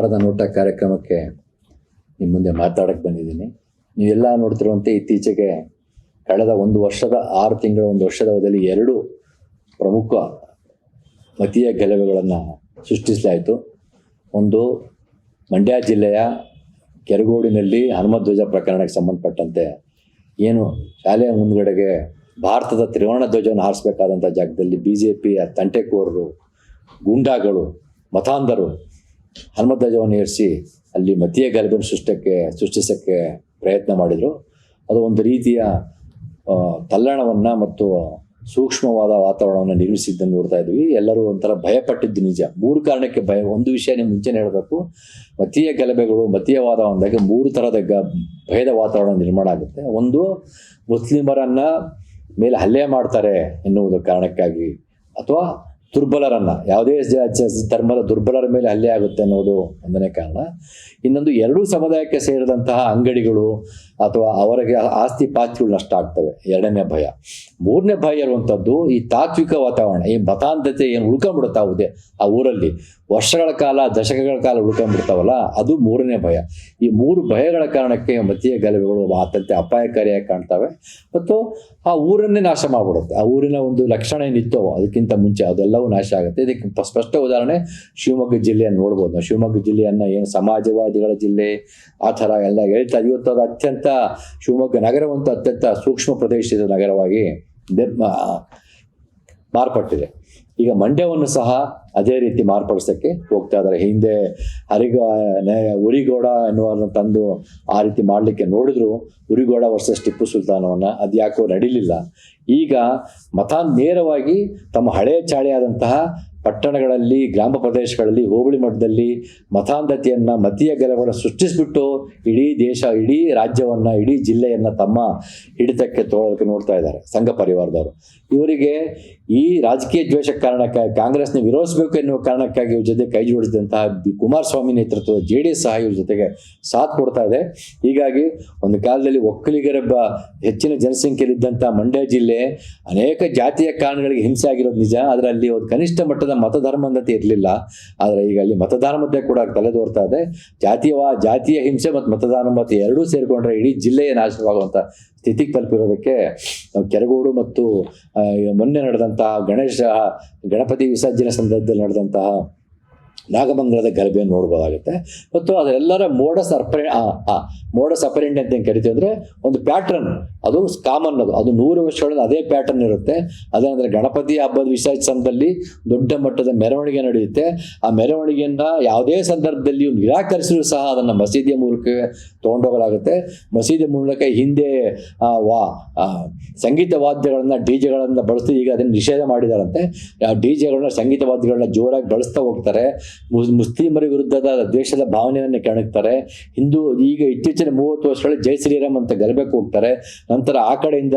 ವಾರದ ನೋಟ ಕಾರ್ಯಕ್ರಮಕ್ಕೆ ನಿಮ್ಮ ಮುಂದೆ ಮಾತಾಡಕ್ಕೆ ಬಂದಿದ್ದೀನಿ. ನೀವೆಲ್ಲ ನೋಡ್ತಿರುವಂತೆ ಇತ್ತೀಚೆಗೆ ಕಳೆದ ಒಂದು ವರ್ಷದ, ಆರು ತಿಂಗಳ ಒಂದು ವರ್ಷದ ಅವಧಿಯಲ್ಲಿ ಎರಡು ಪ್ರಮುಖ ಮತೀಯ ಗೆಲುವುಗಳನ್ನು ಸೃಷ್ಟಿಸಲಾಯಿತು. ಒಂದು ಮಂಡ್ಯ ಜಿಲ್ಲೆಯ ಕೆರಗೋಡಿನಲ್ಲಿ ಹನುಮಧ್ವಜ ಪ್ರಕರಣಕ್ಕೆ ಸಂಬಂಧಪಟ್ಟಂತೆ ಏನು ಶಾಲೆಯ ಮುಂದ್ಗಡೆಗೆ ಭಾರತದ ತ್ರಿವರ್ಣ ಧ್ವಜವನ್ನು ಹಾರಿಸಬೇಕಾದಂಥ ಜಾಗದಲ್ಲಿ ಬಿ ಜೆ ಪಿಯ ತಂಟೆಕೋರರು, ಗೂಂಡಾಗಳು, ಮತಾಂಧರು ಹನುಮಧ್ವಜವನ್ನು ಏರಿಸಿ ಅಲ್ಲಿ ಮತೀಯ ಗಲಭೆಯನ್ನು ಸೃಷ್ಟಕ್ಕೆ ಸೃಷ್ಟಿಸೋಕ್ಕೆ ಪ್ರಯತ್ನ ಮಾಡಿದರು. ಅದು ಒಂದು ರೀತಿಯ ತಲ್ಲಣವನ್ನು ಮತ್ತು ಸೂಕ್ಷ್ಮವಾದ ವಾತಾವರಣವನ್ನು ನಿರ್ಮಿಸಿದ್ದನ್ನು ನೋಡ್ತಾ ಇದ್ವಿ. ಎಲ್ಲರೂ ಒಂಥರ ಭಯಪಟ್ಟಿದ್ದು ನಿಜ. ಮೂರು ಕಾರಣಕ್ಕೆ ಭಯ. ಒಂದು ವಿಷಯ ನಿಮ್ಮ ಮುಂಚೆನೇ ಹೇಳಬೇಕು. ಮತೀಯ ಗಲಭೆಗಳು ಮತೀಯವಾದ ಅಂದಾಗ ಮೂರು ಥರದ ಗ ಭಯದ ವಾತಾವರಣ ನಿರ್ಮಾಣ ಆಗುತ್ತೆ. ಒಂದು, ಮುಸ್ಲಿಮರನ್ನು ಮೇಲೆ ಹಲ್ಲೆ ಮಾಡ್ತಾರೆ ಎನ್ನುವುದು ಕಾರಣಕ್ಕಾಗಿ. ಅಥವಾ ದುರ್ಬಲರನ್ನ. ಯಾವುದೇ ಧರ್ಮದ ದುರ್ಬಲರ ಮೇಲೆ ಹಲ್ಲೆ ಆಗುತ್ತೆ ಅನ್ನೋದು ಒಂದನೇ ಕಾರಣ. ಇನ್ನೊಂದು, ಎರಡೂ ಸಮುದಾಯಕ್ಕೆ ಸೇರಿದಂತಹ ಅಂಗಡಿಗಳು ಅಥವಾ ಅವರಿಗೆ ಆಸ್ತಿ ಪಾಸ್ತಿಗಳು ನಷ್ಟ ಆಗ್ತವೆ. ಎರಡನೇ ಭಯ. ಮೂರನೇ ಭಯ ಇರುವಂಥದ್ದು ಈ ತಾತ್ವಿಕ ವಾತಾವರಣ, ಈ ಮತಾಂಧತೆ ಏನು ಉಳ್ಕೊಂಡ್ಬಿಡುತ್ತಾ ಆ ಊರಲ್ಲಿ. ವರ್ಷಗಳ ಕಾಲ, ದಶಕಗಳ ಕಾಲ ಉಳ್ಕೊಂಡ್ಬಿಡ್ತಾವಲ್ಲ ಅದು ಮೂರನೇ ಭಯ. ಈ ಮೂರು ಭಯಗಳ ಕಾರಣಕ್ಕೆ ಮತೀಯ ಗಲಭೆಗಳು ಅತ್ಯಂತ ಅಪಾಯಕಾರಿಯಾಗಿ ಕಾಣ್ತವೆ. ಮತ್ತು ಆ ಊರನ್ನೇ ನಾಶ ಮಾಡಿಬಿಡುತ್ತೆ. ಆ ಊರಿನ ಒಂದು ಲಕ್ಷಣ ಏನಿತ್ತೋ ಅದಕ್ಕಿಂತ ಮುಂಚೆ ಅದೆಲ್ಲವೂ ನಾಶ ಆಗುತ್ತೆ. ಇದಕ್ಕೆ ಸ್ಪಷ್ಟ ಉದಾಹರಣೆ ಶಿವಮೊಗ್ಗ ಜಿಲ್ಲೆಯನ್ನು ನೋಡ್ಬೋದು. ನಾವು ಶಿವಮೊಗ್ಗ ಜಿಲ್ಲೆಯನ್ನು ಏನು ಸಮಾಜವಾದಿಗಳ ಜಿಲ್ಲೆ, ಆ ಥರ ಎಲ್ಲ ಹೇಳ್ತಾ ಇವತ್ತು ಅದು ಅತ್ಯಂತ ಶಿವಮೊಗ್ಗ ನಗರವಂತೂ ಅತ್ಯಂತ ಸೂಕ್ಷ್ಮ ಪ್ರದೇಶದ ನಗರವಾಗಿ ಮಾರ್ಪಟ್ಟಿದೆ. ಈಗ ಮಂಡ್ಯವನ್ನು ಸಹ ಅದೇ ರೀತಿ ಮಾರ್ಪಡಿಸೋಕ್ಕೆ ಹೋಗ್ತಾ ಇದ್ದಾರೆ. ಹಿಂದೆ ಹರಿಗ ಉರಿಗೋಡ ಎನ್ನುವ ತಂದು ಆ ರೀತಿ ಮಾಡಲಿಕ್ಕೆ ನೋಡಿದ್ರು. ಉರಿಗೋಡ ವರ್ಸಸ್ ಟಿಪ್ಪು ಸುಲ್ತಾನವನ್ನು ಅದು ಯಾಕೋ ನಡೀಲಿಲ್ಲ. ಈಗ ಮತ ನೇರವಾಗಿ ತಮ್ಮ ಹಳೆಯ ಚಾಳಿಯಾದಂತಹ ಪಟ್ಟಣಗಳಲ್ಲಿ, ಗ್ರಾಮ ಪ್ರದೇಶಗಳಲ್ಲಿ, ಹೋಬಳಿ ಮಟ್ಟದಲ್ಲಿ ಮತಾಂಧತೆಯನ್ನು, ಮತೀಯ ಗೆಲುವನ್ನು ಸೃಷ್ಟಿಸಿಬಿಟ್ಟು ಇಡೀ ದೇಶ, ಇಡೀ ರಾಜ್ಯವನ್ನು, ಇಡೀ ಜಿಲ್ಲೆಯನ್ನು ತಮ್ಮ ಹಿಡಿತಕ್ಕೆ ತೋಳೋದಕ್ಕೆ ನೋಡ್ತಾ ಇದ್ದಾರೆ. ಸಂಘ ಪರಿವಾರದವರು. ಇವರಿಗೆ ಈ ರಾಜಕೀಯ ದ್ವೇಷ ಕಾರಣಕ್ಕಾಗಿ, ಕಾಂಗ್ರೆಸ್ನ ವಿರೋಧಿಸಬೇಕು ಎನ್ನುವ ಕಾರಣಕ್ಕಾಗಿ ಇವ್ರ ಜೊತೆ ಕೈ ಜೋಡಿಸಿದಂತಹ ಬಿ ಕುಮಾರಸ್ವಾಮಿ ನೇತೃತ್ವದ ಜೆ ಡಿ ಎಸ್ ಸಹ ಇವ್ರ ಜೊತೆಗೆ ಸಾಥ್ ಕೊಡ್ತಾ ಇದೆ. ಹೀಗಾಗಿ ಒಂದು ಕಾಲದಲ್ಲಿ ಒಕ್ಕಲಿಗರ ಬ ಹೆಚ್ಚಿನ ಜನಸಂಖ್ಯೆಯಲ್ಲಿದ್ದಂಥ ಮಂಡ್ಯ ಜಿಲ್ಲೆ ಅನೇಕ ಜಾತಿಯ ಕಾರಣಗಳಿಗೆ ಹಿಂಸೆ ಆಗಿರೋದು ನಿಜ. ಆದರೆ ಅಲ್ಲಿ ಒಂದು ಕನಿಷ್ಠ ಮಟ್ಟದ ಮತಧರ್ಮಂಧತೆ ಇರಲಿಲ್ಲ. ಆದರೆ ಈಗ ಅಲ್ಲಿ ಮತಧರ್ಮತೆ ಕೂಡ ತಲೆದೋರ್ತಾ ಇದೆ. ಜಾತಿಯವ ಜಾತಿಯ ಹಿಂಸೆ ಮತ್ತು ಮತದಾನಮತೆ ಎರಡೂ ಸೇರಿಕೊಂಡ್ರೆ ಇಡೀ ಜಿಲ್ಲೆಯ ನಾಶವಾಗುವಂಥ ಸ್ಥಿತಿಗೆ ತಲುಪಿರೋದಕ್ಕೆ ನಾವು ಕೆರಗೋಡು ಮತ್ತು ಮೊನ್ನೆ ನಡೆದಂತಹ ಗಣೇಶ ಗಣಪತಿ ವಿಸರ್ಜನೆ ಸಂದರ್ಭದಲ್ಲಿ ನಡೆದಂತಹ ನಾಗಮಂಗಲದ ಗಲಭೆಯನ್ನು ನೋಡ್ಬೋದಾಗುತ್ತೆ. ಮತ್ತು ಅದರೆಲ್ಲರ ಮೋಡ ಸರ್ಪರೆ ಮೋಡ ಅಪರೆಂಟ್ ಅಂತ ಏನು ಕರಿತೀವಿ ಅಂದರೆ ಒಂದು ಪ್ಯಾಟ್ರನ್ ಅದು ಕಾಮನ್ ಅದು. ಅದು ನೂರು ವರ್ಷಗಳಿಂದ ಅದೇ ಪ್ಯಾಟರ್ನ್ ಇರುತ್ತೆ. ಅದೇನಂದರೆ ಗಣಪತಿ ಹಬ್ಬದ ವಿಸರ್ಜನದಲ್ಲಿ ದೊಡ್ಡ ಮಟ್ಟದ ಮೆರವಣಿಗೆ ನಡೆಯುತ್ತೆ. ಆ ಮೆರವಣಿಗೆಯನ್ನು ಯಾವುದೇ ಸಂದರ್ಭದಲ್ಲಿಯೂ ನಿರಾಕರಿಸಲು ಸಹ ಅದನ್ನು ಮಸೀದಿಯ ಮೂಲಕವೇ ತೊಗೊಂಡೋಗಲಾಗುತ್ತೆ ಮಸೀದಿ ಮೂಲಕ ಹಿಂದೆ ವಾ ಸಂಗೀತ ವಾದ್ಯಗಳನ್ನು, ಡಿ ಜೆಗಳನ್ನು ಬಳಸ್ತೀವಿ ಈಗ ಅದನ್ನು ನಿಷೇಧ ಮಾಡಿದಾರಂತೆ. ಡಿ ಜೆಗಳನ್ನ ಸಂಗೀತ ವಾದ್ಯಗಳನ್ನ ಜೋರಾಗಿ ಬಳಸ್ತಾ ಹೋಗ್ತಾರೆ. ಮುಸ್ಲಿಮರ ವಿರುದ್ಧದ ದ್ವೇಷದ ಭಾವನೆಯನ್ನು ಕೆಣಕ್ತಾರೆ. ಹಿಂದೂ ಈಗ ಇತ್ತೀಚಿನ ಮೂವತ್ತು ವರ್ಷಗಳ ಜೈ ಶ್ರೀರಾಮ್ ಅಂತ ಗಲಭೆಗೆ ಹೋಗ್ತಾರೆ. ನಂತರ ಆ ಕಡೆಯಿಂದ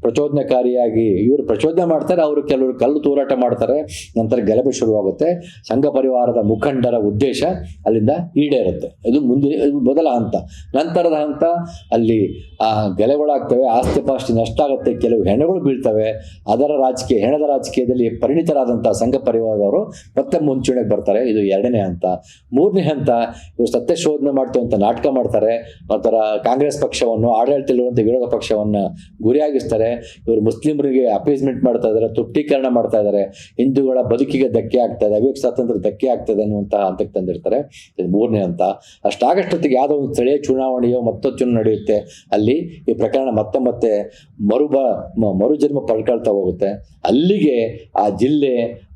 ಪ್ರಚೋದನಕಾರಿಯಾಗಿ ಇವರು ಪ್ರಚೋದನೆ ಮಾಡ್ತಾರೆ, ಅವರು ಕೆಲವರು ಕಲ್ಲು ತೂರಾಟ ಮಾಡ್ತಾರೆ. ನಂತರ ಗಲಭೆ ಶುರುವಾಗುತ್ತೆ. ಸಂಘ ಪರಿವಾರದ ಮುಖಂಡರ ಉದ್ದೇಶ ಅಲ್ಲಿಂದ ಈಡೇರುತ್ತೆ. ಇದು ಮುಂದಿನ ಮೊದಲ ಹಂತ. ನಂತರದ ಹಂತ ಅಲ್ಲಿ ಆ ಗಲೆಗಳಾಗ್ತವೆ ಆಸ್ತಿ ಪಾಸ್ತಿ ನಷ್ಟ ಆಗುತ್ತೆ, ಕೆಲವು ಹೆಣಗಳು ಬೀಳ್ತವೆ. ಅದರ ರಾಜಕೀಯ, ಹೆಣದ ರಾಜಕೀಯದಲ್ಲಿ ಪರಿಣಿತರಾದಂಥ ಸಂಘ ಪರಿವಾರದವರು ಮತ್ತೆ ಮುಂಚೂಣಿಗೆ ಬರ್ತಾರೆ. ಇದು ಎರಡನೇ ಹಂತ. ಮೂರನೇ ಹಂತ, ಇವರು ಸತ್ಯ ಶೋಧನೆ ಮಾಡ್ತು ಅಂತ ನಾಟಕ ಮಾಡ್ತಾರೆ. ಒಂಥರ ಕಾಂಗ್ರೆಸ್ ಪಕ್ಷವನ್ನು, ಆಡಳಿತದಲ್ಲಿರುವಂಥ ವಿರೋಧ ಪಕ್ಷವನ್ನು ಗುರಿಯಾಗಿಸ್ತಾರೆ. ಇವರು ಮುಸ್ಲಿಮರಿಗೆ ಅಪೀಸ್ಮೆಂಟ್ ಮಾಡ್ತಾ ಇದ್ದಾರೆ ತೃಪ್ತೀಕರಣ ಮಾಡ್ತಾ ಇದ್ದಾರೆ ಹಿಂದೂಗಳ ಬದುಕಿಗೆ ಧಕ್ಕೆ ಆಗ್ತಾ ಇದೆ ಅಭಿವ್ಯಕ್ತಿ ಸ್ವಾತಂತ್ರ್ಯ ಧಕ್ಕೆ ಆಗ್ತದೆ ಅನ್ನುವಂತಹ ಹಂತಕ್ಕೆ ತಂದಿರ್ತಾರೆ. ಇದು ಮೂರನೇ ಹಂತ. ಅಷ್ಟಾಗಷ್ಟೊತ್ತಿಗೆ ಯಾವುದೋ ಒಂದು ಸ್ಥಳೀಯ ಚುನಾವಣೆಯೋ ಮತ್ತೊಂದು ನಡೆಯುತ್ತೆ. ಅಲ್ಲಿ ಈ ಪ್ರಕರಣ ಮತ್ತೆ ಮತ್ತೆ ಮರುಬ ಮರುಜನ್ಮ ಪಡ್ಕೊಳ್ತಾ ಹೋಗುತ್ತೆ. ಅಲ್ಲಿಗೆ ಆ ಜಿಲ್ಲೆ,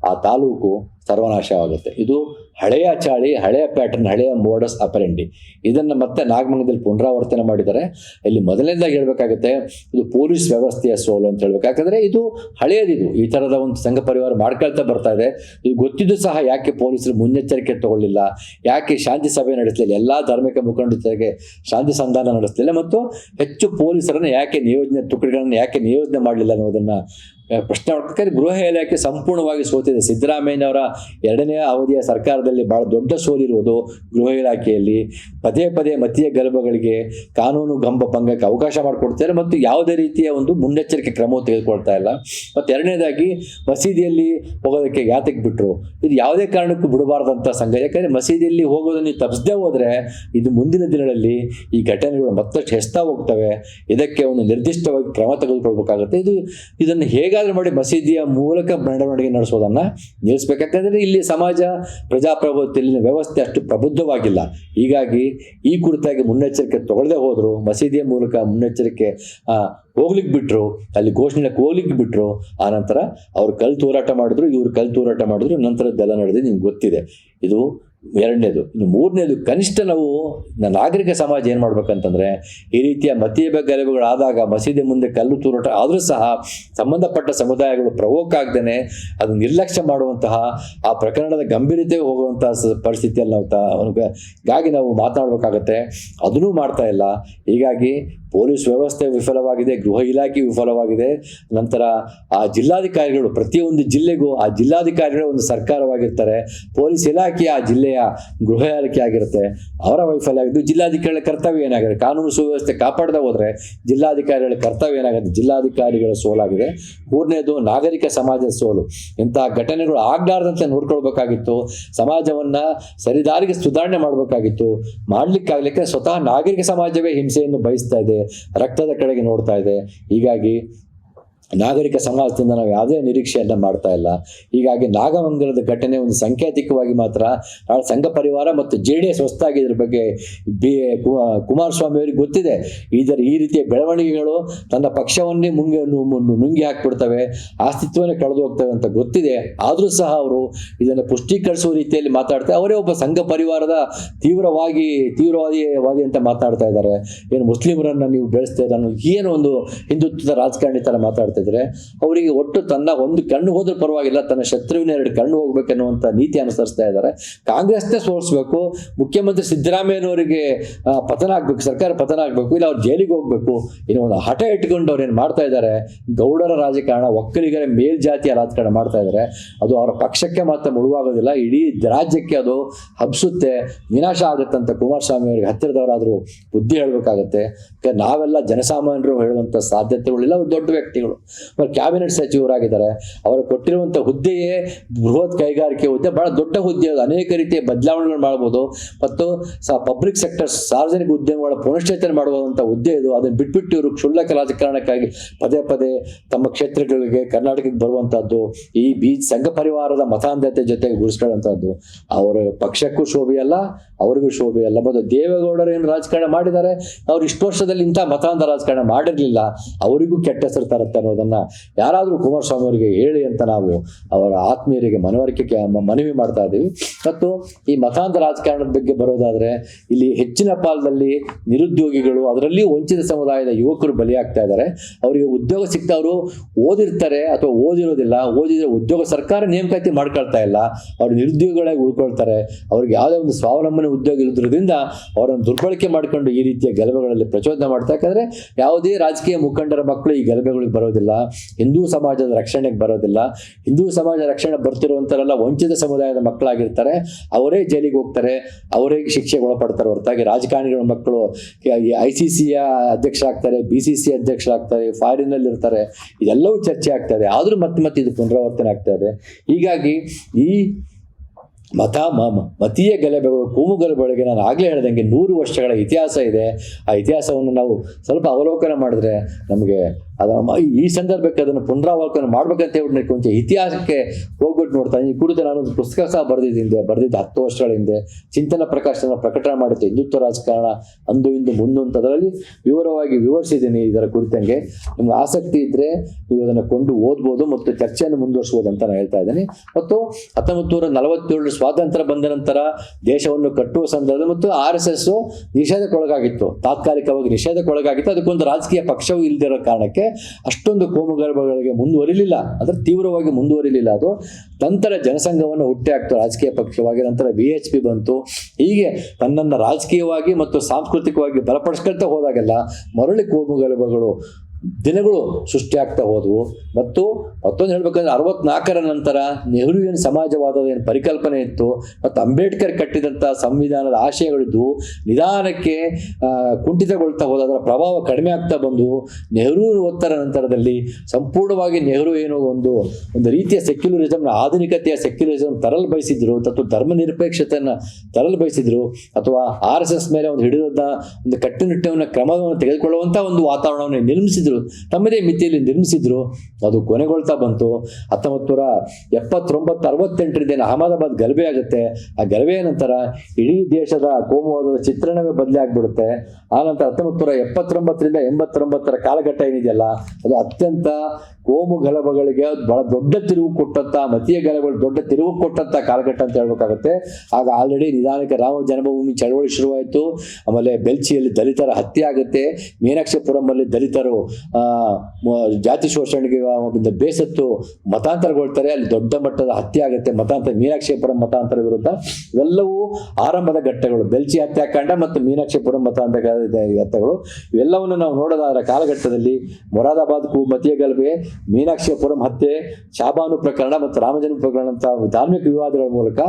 ಆ ತಾಲೂಕು ಸರ್ವನಾಶವಾಗುತ್ತೆ ಇದು ಹಳೆಯ ಚಾಳಿ, ಹಳೆಯ ಪ್ಯಾಟರ್ನ್ ಹಳೆಯ ಮೋಡಸ್ ಅಪರೆಂಡಿ ಇದನ್ನು ಮತ್ತೆ ನಾಗಮಂಗದಲ್ಲಿ ಪುನರಾವರ್ತನೆ ಮಾಡಿದ್ದಾರೆ. ಇಲ್ಲಿ ಮೊದಲನೇದಾಗಿ ಹೇಳಬೇಕಾಗುತ್ತೆ, ಇದು ಪೊಲೀಸ್ ವ್ಯವಸ್ಥೆಯ ಸೋಲು ಅಂತ ಹೇಳ್ಬೇಕು. ಯಾಕಂದ್ರೆ ಇದು ಹಳೆಯದಿದು. ಈ ಥರದ ಒಂದು ಸಂಘ ಪರಿವಾರ ಮಾಡ್ಕೊಳ್ತಾ ಬರ್ತಾ ಇದೆ. ಇದು ಗೊತ್ತಿದ್ದು ಸಹ ಯಾಕೆ ಪೊಲೀಸರು ಮುನ್ನೆಚ್ಚರಿಕೆ ತಗೊಳ್ಳಿಲ್ಲ, ಯಾಕೆ ಶಾಂತಿ ಸಭೆ ನಡೆಸಲಿಲ್ಲ, ಎಲ್ಲ ಧಾರ್ಮಿಕ ಮುಖಂಡರಿಗೆ ಶಾಂತಿ ಸಂಧಾನ ನಡೆಸಲಿಲ್ಲ, ಮತ್ತು ಹೆಚ್ಚು ಪೊಲೀಸರನ್ನು ಯಾಕೆ ನಿಯೋಜನೆ, ತುಕಡಿಗಳನ್ನು ಯಾಕೆ ನಿಯೋಜನೆ ಮಾಡಲಿಲ್ಲ ಅನ್ನೋದನ್ನ ಪ್ರಶ್ನೆ ಮಾಡ್ಬೇಕಾದ್ರೆ ಗೃಹ ಇಲಾಖೆ ಸಂಪೂರ್ಣವಾಗಿ ಸೋತಿದೆ. ಸಿದ್ದರಾಮಯ್ಯನವರ ಎರಡನೇ ಅವಧಿಯ ಸರ್ಕಾರದಲ್ಲಿ ಬಹಳ ದೊಡ್ಡ ಸೋಲಿರುವುದು ಗೃಹ ಇಲಾಖೆಯಲ್ಲಿ. ಪದೇ ಪದೇ ಮತೀಯ ಗಲಭೆಗಳಿಗೆ ಕಾನೂನು ಗಂಭ ಭಂಗಕ್ಕೆ ಅವಕಾಶ ಮಾಡಿಕೊಡ್ತಾರೆ ಮತ್ತು ಯಾವುದೇ ರೀತಿಯ ಒಂದು ಮುನ್ನೆಚ್ಚರಿಕೆ ಕ್ರಮವು ತೆಗೆದುಕೊಳ್ತಾ ಇಲ್ಲ. ಮತ್ತು ಎರಡನೇದಾಗಿ ಮಸೀದಿಯಲ್ಲಿ ಹೋಗೋದಕ್ಕೆ ಯಾತಕ್ಕೆ ಬಿಟ್ಟರು ಇದು ಯಾವುದೇ ಕಾರಣಕ್ಕೂ ಬಿಡಬಾರ್ದಂಥ ಸಂಘ ಯಾಕಂದರೆ ಮಸೀದಿಯಲ್ಲಿ ಹೋಗೋದನ್ನು ನೀವು ತಪ್ಪಿಸದೇ ಹೋದರೆ ಇದು ಮುಂದಿನ ದಿನಗಳಲ್ಲಿ ಈ ಘಟನೆಗಳು ಮತ್ತಷ್ಟು ಹೆಚ್ಚುತ್ತಾ ಹೋಗ್ತವೆ. ಇದಕ್ಕೆ ಒಂದು ನಿರ್ದಿಷ್ಟವಾಗಿ ಕ್ರಮ ತೆಗೆದುಕೊಳ್ಬೇಕಾಗುತ್ತೆ. ಇದು ಇದನ್ನು ಹೇಗಾದರೂ ಮಾಡಿ ಮಸೀದಿಯ ಮೂಲಕ ಮೆರವಣಿಗೆ ನಡೆಸೋದನ್ನು ನಿಲ್ಲಿಸ್ಬೇಕಂತಂದರೆ ಇಲ್ಲಿ ಸಮಾಜ, ಪ್ರಜಾಪ್ರಭುತ್ವದಲ್ಲಿನ ವ್ಯವಸ್ಥೆ ಅಷ್ಟು ಪ್ರಬುದ್ಧವಾಗಿಲ್ಲ. ಹೀಗಾಗಿ ಈ ಕುರಿತಾಗಿ ಮುನ್ನೆಚ್ಚರಿಕೆ ತಗೊಳ್ಳದೆ ಹೋದರು, ಮಸೀದಿಯ ಮೂಲಕ ಮುನ್ನೆಚ್ಚರಿಕೆ ಹೋಗ್ಲಿಕ್ಕೆ ಬಿಟ್ಟರು ಅಲ್ಲಿ ಘೋಷಣೆ ಹೋಗ್ಲಿಕ್ಕೆ ಬಿಟ್ಟರು ಆನಂತರ ಅವ್ರು ಕಲ್ತು ಹೋರಾಟ ಮಾಡಿದ್ರು, ಇವ್ರು ಕಲ್ತು ಹೋರಾಟ ಮಾಡಿದ್ರು, ನಂತರದ್ದೆಲ್ಲ ನಡೆದು ನಿಮ್ಗೆ ಗೊತ್ತಿದೆ. ಇದು ಎರಡನೇದು. ಇನ್ನು ಮೂರನೇದು, ಕನಿಷ್ಠ ನಾವು ನಾಗರಿಕ ಸಮಾಜ ಏನು ಮಾಡ್ಬೇಕಂತಂದ್ರೆ, ಈ ರೀತಿಯ ಮತೀಯ ಗಲಭೆಗಳಾದಾಗ ಮಸೀದಿ ಮುಂದೆ ಕಲ್ಲು ತೂರಾಟ ಆದರೂ ಸಹ ಸಂಬಂಧಪಟ್ಟ ಸಮುದಾಯಗಳು ಪ್ರವೋಕ್ ಆಗ್ದೇನೆ ಅದು ನಿರ್ಲಕ್ಷ್ಯ ಮಾಡುವಂತಹ, ಆ ಪ್ರಕರಣದ ಗಂಭೀರತೆ ಹೋಗುವಂತಹ ಪರಿಸ್ಥಿತಿಯಲ್ಲಿ ನಾವು ತ ನಾವು ಮಾತನಾಡಬೇಕಾಗತ್ತೆ. ಅದನ್ನೂ ಮಾಡ್ತಾ ಇಲ್ಲ. ಹೀಗಾಗಿ ಪೊಲೀಸ್ ವ್ಯವಸ್ಥೆ ವಿಫಲವಾಗಿದೆ, ಗೃಹ ಇಲಾಖೆ ವಿಫಲವಾಗಿದೆ. ನಂತರ ಆ ಜಿಲ್ಲಾಧಿಕಾರಿಗಳು, ಪ್ರತಿಯೊಂದು ಜಿಲ್ಲೆಗೂ ಆ ಜಿಲ್ಲಾಧಿಕಾರಿಗಳು ಒಂದು ಸರ್ಕಾರವಾಗಿರ್ತಾರೆ. ಪೊಲೀಸ್ ಇಲಾಖೆ ಆ ಜಿಲ್ಲೆಯ ಗೃಹ ಇಲಾಖೆ ಆಗಿರುತ್ತೆ. ಅವರ ವೈಫಲ್ಯ ಆಗಿದ್ದು ಜಿಲ್ಲಾಧಿಕಾರಿಗಳ ಕರ್ತವ್ಯ ಏನಾಗಿದೆ? ಕಾನೂನು ಸುವ್ಯವಸ್ಥೆ ಕಾಪಾಡದೆ ಹೋದರೆ ಜಿಲ್ಲಾಧಿಕಾರಿಗಳ ಕರ್ತವ್ಯ ಏನಾಗುತ್ತೆ? ಜಿಲ್ಲಾಧಿಕಾರಿಗಳ ಸೋಲಾಗಿದೆ. ಮೂರನೇದು, ನಾಗರಿಕ ಸಮಾಜದ ಸೋಲು. ಇಂತಹ ಘಟನೆಗಳು ಆಗ್ಲಾರ್ದಂತೆ ನೋಡ್ಕೊಳ್ಬೇಕಾಗಿತ್ತು. ಸಮಾಜವನ್ನ ಸರಿದಾರಿಗೆ ಸುಧಾರಣೆ ಮಾಡಬೇಕಾಗಿತ್ತು. ಮಾಡ್ಲಿಕ್ಕಾಗ್ಲಿಕ್ಕೆ ಸ್ವತಃ ನಾಗರಿಕ ಸಮಾಜವೇ ಹಿಂಸೆಯನ್ನು ಬಯಸ್ತಾ ಇದೆ. ರಕ್ತದ ಕಡೆಗೆ ನೋಡ್ತಾ ಇದೆ. ಹೀಗಾಗಿ ನಾಗರಿಕ ಸಮಾಜದಿಂದ ನಾವು ಯಾವುದೇ ನಿರೀಕ್ಷೆಯನ್ನು ಮಾಡ್ತಾ ಇಲ್ಲ. ಹೀಗಾಗಿ ನಾಗಮಂಗಲದ ಘಟನೆ ಒಂದು ಸಾಂಕೇತಿಕವಾಗಿ ಮಾತ್ರ ಸಂಘ ಪರಿವಾರ ಮತ್ತು ಜೆ ಡಿ ಎಸ್ ಹೊಸದಾಗಿ ಇದ್ರ ಬಗ್ಗೆ ಬಿ ಕುಮಾರಸ್ವಾಮಿ ಅವರಿಗೆ ಗೊತ್ತಿದೆ. ಇದರ ಈ ರೀತಿಯ ಬೆಳವಣಿಗೆಗಳು ತನ್ನ ಪಕ್ಷವನ್ನೇ ಮುಂಗೆ ನುಂಗಿ ಹಾಕ್ಬಿಡ್ತವೆ, ಅಸ್ತಿತ್ವನೇ ಕಳೆದು ಹೋಗ್ತವೆ ಅಂತ ಗೊತ್ತಿದೆ. ಆದರೂ ಸಹ ಅವರು ಇದನ್ನು ಪುಷ್ಟೀಕರಿಸುವ ರೀತಿಯಲ್ಲಿ ಮಾತಾಡ್ತಾರೆ ಅವರೇ ಒಬ್ಬ ಸಂಘ ಪರಿವಾರದ ತೀವ್ರವಾಗಿ ತೀವ್ರವಾದಿ ವಾದಿ ಅಂತ ಮಾತಾಡ್ತಾ ಇದ್ದಾರೆ. ಏನು ಮುಸ್ಲಿಮರನ್ನು ನೀವು ಬೆಳೆಸ್ತಾ ಇದ್ದಾರೆ ಏನು ಒಂದು ಹಿಂದುತ್ವದ ರಾಜಕಾರಣಿ ಥರ ಮಾತಾಡ್ತಾ ಇದ್ದಾರೆ ಅವರಿಗೆ ಒಟ್ಟು ತನ್ನ ಒಂದು ಕಣ್ಣು ಹೋದ್ರೂ ಪರವಾಗಿಲ್ಲ, ತನ್ನ ಶತ್ರುವಿನ ಎರಡು ಕಣ್ಣು ಹೋಗ್ಬೇಕನ್ನುವಂಥ ನೀತಿ ಅನುಸರಿಸ್ತಾ ಇದ್ದಾರೆ. ಕಾಂಗ್ರೆಸ್ನೇ ಸೋಲಿಸ್ಬೇಕು, ಮುಖ್ಯಮಂತ್ರಿ ಸಿದ್ದರಾಮಯ್ಯನವರಿಗೆ ಪತನ ಆಗ್ಬೇಕು, ಸರ್ಕಾರ ಪತನ ಆಗ್ಬೇಕು, ಇಲ್ಲ ಅವ್ರು ಜೈಲಿಗೆ ಹೋಗ್ಬೇಕು, ಏನೋ ಒಂದು ಹಠ ಇಟ್ಕೊಂಡು ಅವ್ರು ಏನು ಮಾಡ್ತಾ ಇದ್ದಾರೆ, ಗೌಡರ ರಾಜಕಾರಣ, ಒಕ್ಕಲಿಗರ ಮೇಲ್ಜಾತಿಯ ರಾಜಕಾರಣ ಮಾಡ್ತಾ ಇದ್ದಾರೆ. ಅದು ಅವರ ಪಕ್ಷಕ್ಕೆ ಮಾತ್ರ ಮುಳುವಾಗೋದಿಲ್ಲ, ಇಡೀ ರಾಜ್ಯಕ್ಕೆ ಅದು ಹಬ್ಸುತ್ತೆ. ವಿನಾಶ ಆಗುತ್ತಂತ ಕುಮಾರಸ್ವಾಮಿ ಅವರಿಗೆ ಹತ್ತಿರದವರಾದರೂ ಬುದ್ಧಿ ಹೇಳಬೇಕಾಗತ್ತೆ. ನಾವೆಲ್ಲ ಜನಸಾಮಾನ್ಯರು ಹೇಳುವಂಥ ಸಾಧ್ಯತೆಗಳಿಲ್ಲ ಇಲ್ಲ ದೊಡ್ಡ ವ್ಯಕ್ತಿಗಳು. ಕ್ಯಾಬಿನೆಟ್ ಸಚಿವರಾಗಿದ್ದಾರೆ ಅವರು ಕೊಟ್ಟಿರುವಂಥ ಹುದ್ದೆಯೇ ಬೃಹತ್ ಕೈಗಾರಿಕೆ ಹುದ್ದೆ, ಬಹಳ ದೊಡ್ಡ ಹುದ್ದೆ ಅನೇಕ ರೀತಿಯ ಬದಲಾವಣೆಗಳು ಮಾಡ್ಬೋದು. ಮತ್ತು ಸ ಪಬ್ಲಿಕ್ ಸೆಕ್ಟರ್ ಸಾರ್ವಜನಿಕ ಉದ್ಯಮಗಳ ಪುನಶ್ಚೇತನ ಮಾಡುವಂಥ ಹುದ್ದೆ ಇದು. ಅದನ್ನು ಬಿಟ್ಬಿಟ್ಟು ಇವರು ಕ್ಷುಲ್ಲಕ ರಾಜಕಾರಣಕ್ಕಾಗಿ ಪದೇ ಪದೇ ತಮ್ಮ ಕ್ಷೇತ್ರಗಳಿಗೆ ಕರ್ನಾಟಕಕ್ಕೆ ಬರುವಂಥದ್ದು ಈ ಬಿ ಸಂಘ ಪರಿವಾರದ ಮತಾಂಧತೆ ಜೊತೆಗೆ ಗುರುಸ್ಕೊಳ್ಳುವಂಥದ್ದು ಅವರ ಪಕ್ಷಕ್ಕೂ ಶೋಭೆಯಲ್ಲ ಅವರಿಗೂ ಶೋಭೆಯಲ್ಲ ಮತ್ತು ದೇವೇಗೌಡರು ಏನು ರಾಜಕಾರಣ ಮಾಡಿದ್ದಾರೆ? ಅವ್ರು ಇಷ್ಟು ವರ್ಷದಲ್ಲಿ ಇಂಥ ಮತಾಂಧ ರಾಜಕಾರಣ ಮಾಡಿರಲಿಲ್ಲ. ಅವರಿಗೂ ಕೆಟ್ಟ ಹೆಸರು ತರುತ್ತೆ ಅನ್ನೋದನ್ನ ಯಾರಾದರೂ ಕುಮಾರಸ್ವಾಮಿ ಅವರಿಗೆ ಹೇಳಿ ಅಂತ ನಾವು ಅವರ ಆತ್ಮೀಯರಿಗೆ ಮನವರಿಕೆ ಮನವಿ ಮಾಡ್ತಾ ಇದ್ದೀವಿ. ಮತ್ತು ಈ ಮತಾಂತ ರಾಜಕಾರಣದ ಬಗ್ಗೆ ಬರೋದಾದರೆ ಇಲ್ಲಿ ಹೆಚ್ಚಿನ ಪಾಲದಲ್ಲಿ ನಿರುದ್ಯೋಗಿಗಳು, ಅದರಲ್ಲಿ ವಂಚಿತ ಸಮುದಾಯದ ಯುವಕರು ಬಲಿಯಾಗ್ತಾ ಇದ್ದಾರೆ. ಅವರಿಗೆ ಉದ್ಯೋಗ ಸಿಕ್ತವರು ಓದಿರ್ತಾರೆ ಅಥವಾ ಓದಿರೋದಿಲ್ಲ, ಓದಿದ್ರೆ ಉದ್ಯೋಗ ಸರ್ಕಾರ ನೇಮಕಾತಿ ಮಾಡ್ಕೊಳ್ತಾ ಇಲ್ಲ. ಅವರು ನಿರುದ್ಯೋಗಿಗಳಾಗಿ ಉಳ್ಕೊಳ್ತಾರೆ. ಅವ್ರಿಗೆ ಯಾವುದೇ ಒಂದು ಸ್ವಾವಲಂಬನೆ ಉದ್ಯೋಗ ಇರೋದ್ರಿಂದ ಅವರನ್ನು ದುರ್ಬಳಕೆ ಮಾಡಿಕೊಂಡು ಈ ರೀತಿಯ ಗಲಭೆಗಳಲ್ಲಿ ಪ್ರಚೋದನೆ ಮಾಡ್ತಾ ಯಾಕಂದ್ರೆ ಯಾವುದೇ ರಾಜಕೀಯ ಮುಖಂಡರ ಮಕ್ಕಳು ಈ ಗಲಭೆಗಳಿಗೆ ಬರೋದಿಲ್ಲ. ಹಿಂದೂ ಸಮಾಜದ ರಕ್ಷಣೆಗೆ ಬರೋದಿಲ್ಲ. ಹಿಂದೂ ಸಮಾಜ ರಕ್ಷಣೆ ಬರ್ತಿರುವಂಥವರೆಲ್ಲ ವಂಚಿತ ಸಮುದಾಯದ ಮಕ್ಕಳಾಗಿರ್ತಾರೆ. ಅವರೇ ಜೈಲಿಗೆ ಹೋಗ್ತಾರೆ. ಅವರೇ ಶಿಕ್ಷೆಗೆ ಒಳಪಡ್ತಾರೆ ಹೊರತಾಗಿ ರಾಜಕಾರಣಿಗಳ ಮಕ್ಕಳು, ಐ ಸಿ ಸಿಯ ಅಧ್ಯಕ್ಷರಾಗ್ತಾರೆ, ಬಿ ಸಿ ಸಿ ಅಧ್ಯಕ್ಷರಾಗ್ತಾರೆ ಫಾರಿನಲ್ಲಿ ಇರ್ತಾರೆ ಇದೆಲ್ಲವೂ ಚರ್ಚೆ ಆಗ್ತಾ ಇದೆ. ಆದರೂ ಮತ್ತೆ ಮತ್ತೆ ಇದು ಪುನರಾವರ್ತನೆ ಆಗ್ತಾ ಇದೆ. ಹೀಗಾಗಿ ಈ ಮತ ಮತೀಯ ಗಲಭೆಗಳು, ಕೋಮು ಗಲಭೆಗಳಿಗೆ ನಾನು ಆಗಲೇ ಹೇಳ್ದಂಗೆ ನೂರು ವರ್ಷಗಳ ಇತಿಹಾಸ ಇದೆ. ಆ ಇತಿಹಾಸವನ್ನು ನಾವು ಸ್ವಲ್ಪ ಅವಲೋಕನ ಮಾಡಿದ್ರೆ ನಮಗೆ ಅದರ ಮ- ಈ ಸಂದರ್ಭಕ್ಕೆ ಅದನ್ನು ಪುನರಾವಲೋಕನ ಮಾಡ್ಬೇಕಂತ ಹೇಳ್ಬಿಟ್ಟು ಕೊಂಚ ಇತಿಹಾಸಕ್ಕೆ ಹೋಗ್ಬಿಟ್ಟು ನೋಡ್ತಾ ಈ ಕುರಿತು ನಾನು ಒಂದು ಪುಸ್ತಕ ಸಹ ಬರೆದಿದ್ದೆ ಬರೆದಿದ್ದ ಹತ್ತು ವರ್ಷಗಳ ಹಿಂದೆ ಚಿಂತನ ಪ್ರಕಾಶನ ಪ್ರಕಟಣೆ ಮಾಡುತ್ತೆ ಹಿಂದುತ್ವ ರಾಜಕಾರಣ ಅಂದು ಇಂದು ಮುಂದು ಅಂತ. ವಿವರವಾಗಿ ವಿವರಿಸಿದ್ದೀನಿ ಇದರ ಕುರಿತಂಗೆ. ನಿಮ್ಗೆ ಆಸಕ್ತಿ ಇದ್ದರೆ ನೀವು ಅದನ್ನು ಕೊಂಡು ಓದ್ಬೋದು ಮತ್ತು ಚರ್ಚೆಯನ್ನು ಮುಂದುವರಿಸ್ಬೋದು ಅಂತ ನಾನು ಹೇಳ್ತಾ ಇದ್ದೀನಿ. ಮತ್ತು ಹತ್ತೊಂಬತ್ತು ನೂರ ನಲವತ್ತೇಳು ಸ್ವಾತಂತ್ರ್ಯ ಬಂದ ನಂತರ ದೇಶವನ್ನು ಕಟ್ಟುವ ಸಂದರ್ಭದಲ್ಲಿ ಮತ್ತು ಆರ್ ಎಸ್ ಎಸ್ ನಿಷೇಧಕ್ಕೊಳಗಾಗಿತ್ತು. ತಾತ್ಕಾಲಿಕವಾಗಿ ನಿಷೇಧಕ್ಕೊಳಗಾಗಿತ್ತು. ಅದಕ್ಕೊಂದು ರಾಜಕೀಯ ಪಕ್ಷವೂ ಇಲ್ಲದಿರೋ ಕಾರಣಕ್ಕೆ ಅಷ್ಟೊಂದು ಕೋಮುಗರ್ಭಗಳಿಗೆ ಮುಂದುವರಿಲಿಲ್ಲ. ಅಂದರೆ ತೀವ್ರವಾಗಿ ಮುಂದುವರಿಲಿಲ್ಲ ಅದು. ನಂತರ ಜನಸಂಘವನ್ನು ಹುಟ್ಟೆ ಹಾಕ್ತು ರಾಜಕೀಯ ಪಕ್ಷವಾಗಿ. ನಂತರ ಬಿ ಎಚ್ ಪಿ ಬಂತು. ಹೀಗೆ ತನ್ನನ್ನು ರಾಜಕೀಯವಾಗಿ ಮತ್ತು ಸಾಂಸ್ಕೃತಿಕವಾಗಿ ಬಲಪಡಿಸ್ಕೊಳ್ತಾ ಹೋದಾಗೆಲ್ಲ ಮರಳಿ ಕೋಮುಗಲಭೆಗಳು ದಿನಗಳು ಸೃಷ್ಟಿಯಾಗ್ತಾ ಹೋದವು. ಮತ್ತು ಮತ್ತೊಂದು ಹೇಳ್ಬೇಕಂದ್ರೆ ಅರವತ್ನಾಲ್ಕರ ನಂತರ ನೆಹರುವಿನ ಸಮಾಜವಾದದ ಏನು ಪರಿಕಲ್ಪನೆ ಇತ್ತು, ಮತ್ತು ಅಂಬೇಡ್ಕರ್ ಕಟ್ಟಿದಂಥ ಸಂವಿಧಾನದ ಆಶಯಗಳಿದ್ದು ನಿಧಾನಕ್ಕೆ ಕುಂಠಿತಗೊಳ್ತಾ ಹೋದ, ಅದರ ಪ್ರಭಾವ ಕಡಿಮೆ ಆಗ್ತಾ ಬಂದು ನೆಹರು ಒತ್ತರ ನಂತರದಲ್ಲಿ ಸಂಪೂರ್ಣವಾಗಿ ನೆಹರು ಏನು ಒಂದು ಒಂದು ರೀತಿಯ ಸೆಕ್ಯುಲರಿಸಮ್ನ, ಆಧುನಿಕತೆಯ ಸೆಕ್ಯುಲರಿಸಮ್ ತರಲು ಬಯಸಿದ್ರು ಅಥವಾ ಧರ್ಮ ನಿರಪೇಕ್ಷತೆಯನ್ನು ತರಲು ಬಯಸಿದ್ರು, ಅಥವಾ ಆರ್ ಎಸ್ ಎಸ್ ಮೇಲೆ ಒಂದು ಹಿಡಿದ ಒಂದು ಕಟ್ಟುನಿಟ್ಟವನ್ನು ಕ್ರಮವನ್ನು ತೆಗೆದುಕೊಳ್ಳುವಂಥ ಒಂದು ವಾತಾವರಣವನ್ನು ನಿರ್ಮಿಸಿದ್ರು. ತಮ್ಮದೇ ಮಿತಿಯಲ್ಲಿ ನಿರ್ಮಿಸಿದ್ರು. ಅದು ಕೊನೆಗೊಳ್ತಾ ಬಂತು. ಹತ್ತೊಂಬತ್ತು ನೂರ ಎಪ್ಪತ್ತೊಂಬತ್ತು ಅರವತ್ತೆಂಟರಿಂದ ಅಹಮದಾಬಾದ್ ಗಲಭೆ ಆಗುತ್ತೆ. ಆ ಗಲಭೆಯ ನಂತರ ಇಡೀ ದೇಶದ ಕೋಮುವಾದ ಚಿತ್ರಣವೇ ಬದಲಿ ಆಗ್ಬಿಡುತ್ತೆ. ಆನಂತರ ನಂತರ ಹತ್ತೊಂಬತ್ತು ನೂರ ಎಪ್ಪತ್ತೊಂಬತ್ತರಿಂದ ಎಂಬತ್ತೊಂಬತ್ತರ ಕಾಲಘಟ್ಟ ಏನಿದೆಯಲ್ಲ, ಅದು ಅತ್ಯಂತ ಕೋಮು ಗಲಭೆಗಳಿಗೆ ಬಹಳ ದೊಡ್ಡ ತಿರುವು ಕೊಟ್ಟಂತ, ಮತೀಯ ಗಲಭೆಗಳು ದೊಡ್ಡ ತಿರುವು ಕೊಟ್ಟಂತ ಕಾಲಘಟ್ಟ ಅಂತ ಹೇಳ್ಬೇಕಾಗತ್ತೆ. ಆಗ ಆಲ್ರೆಡಿ ನಿಧಾನಕ್ಕೆ ರಾಮ ಜನ್ಮಭೂಮಿ ಚಳವಳಿ ಶುರುವಾಯಿತು. ಆಮೇಲೆ ಬೆಲ್ಚಿಯಲ್ಲಿ ದಲಿತರ ಹತ್ಯೆ ಆಗುತ್ತೆ. ಮೀನಾಕ್ಷಿಪುರಮಲ್ಲಿ ದಲಿತರು ಜಾತಿ ಶೋಷಣೆಗೆ ಬೇಸತ್ತು ಮತಾಂತರಗೊಳ್ತಾರೆ. ಅಲ್ಲಿ ದೊಡ್ಡ ಮಟ್ಟದ ಹತ್ಯೆ ಆಗುತ್ತೆ. ಮತಾಂತರ, ಮೀನಾಕ್ಷಿಪುರಂ ಮತಾಂತರ ವಿರುದ್ಧ. ಇವೆಲ್ಲವೂ ಆರಂಭದ ಘಟ್ಟಗಳು. ಬೆಲ್ಚಿ ಹತ್ಯಾಕಾಂಡ ಮತ್ತು ಮೀನಾಕ್ಷಿಪುರಂ ಮತಾಂತರ ಘಟ್ಟಗಳು. ಇವೆಲ್ಲವನ್ನು ನಾವು ನೋಡೋದಾದ ಕಾಲಘಟ್ಟದಲ್ಲಿ ಮೊರಾದಾಬಾದ್ ಕು, ಮತೀಯ ಗಲಭೆ ಮೀನಾಕ್ಷಿಪುರಂ ಹತ್ಯೆ ಶಾಬಾನು ಪ್ರಕರಣ ಮತ್ತು ರಾಮಜನ್ಮ ಪ್ರಕರಣ ಅಂತ ಧಾರ್ಮಿಕ ವಿವಾದಗಳ ಮೂಲಕ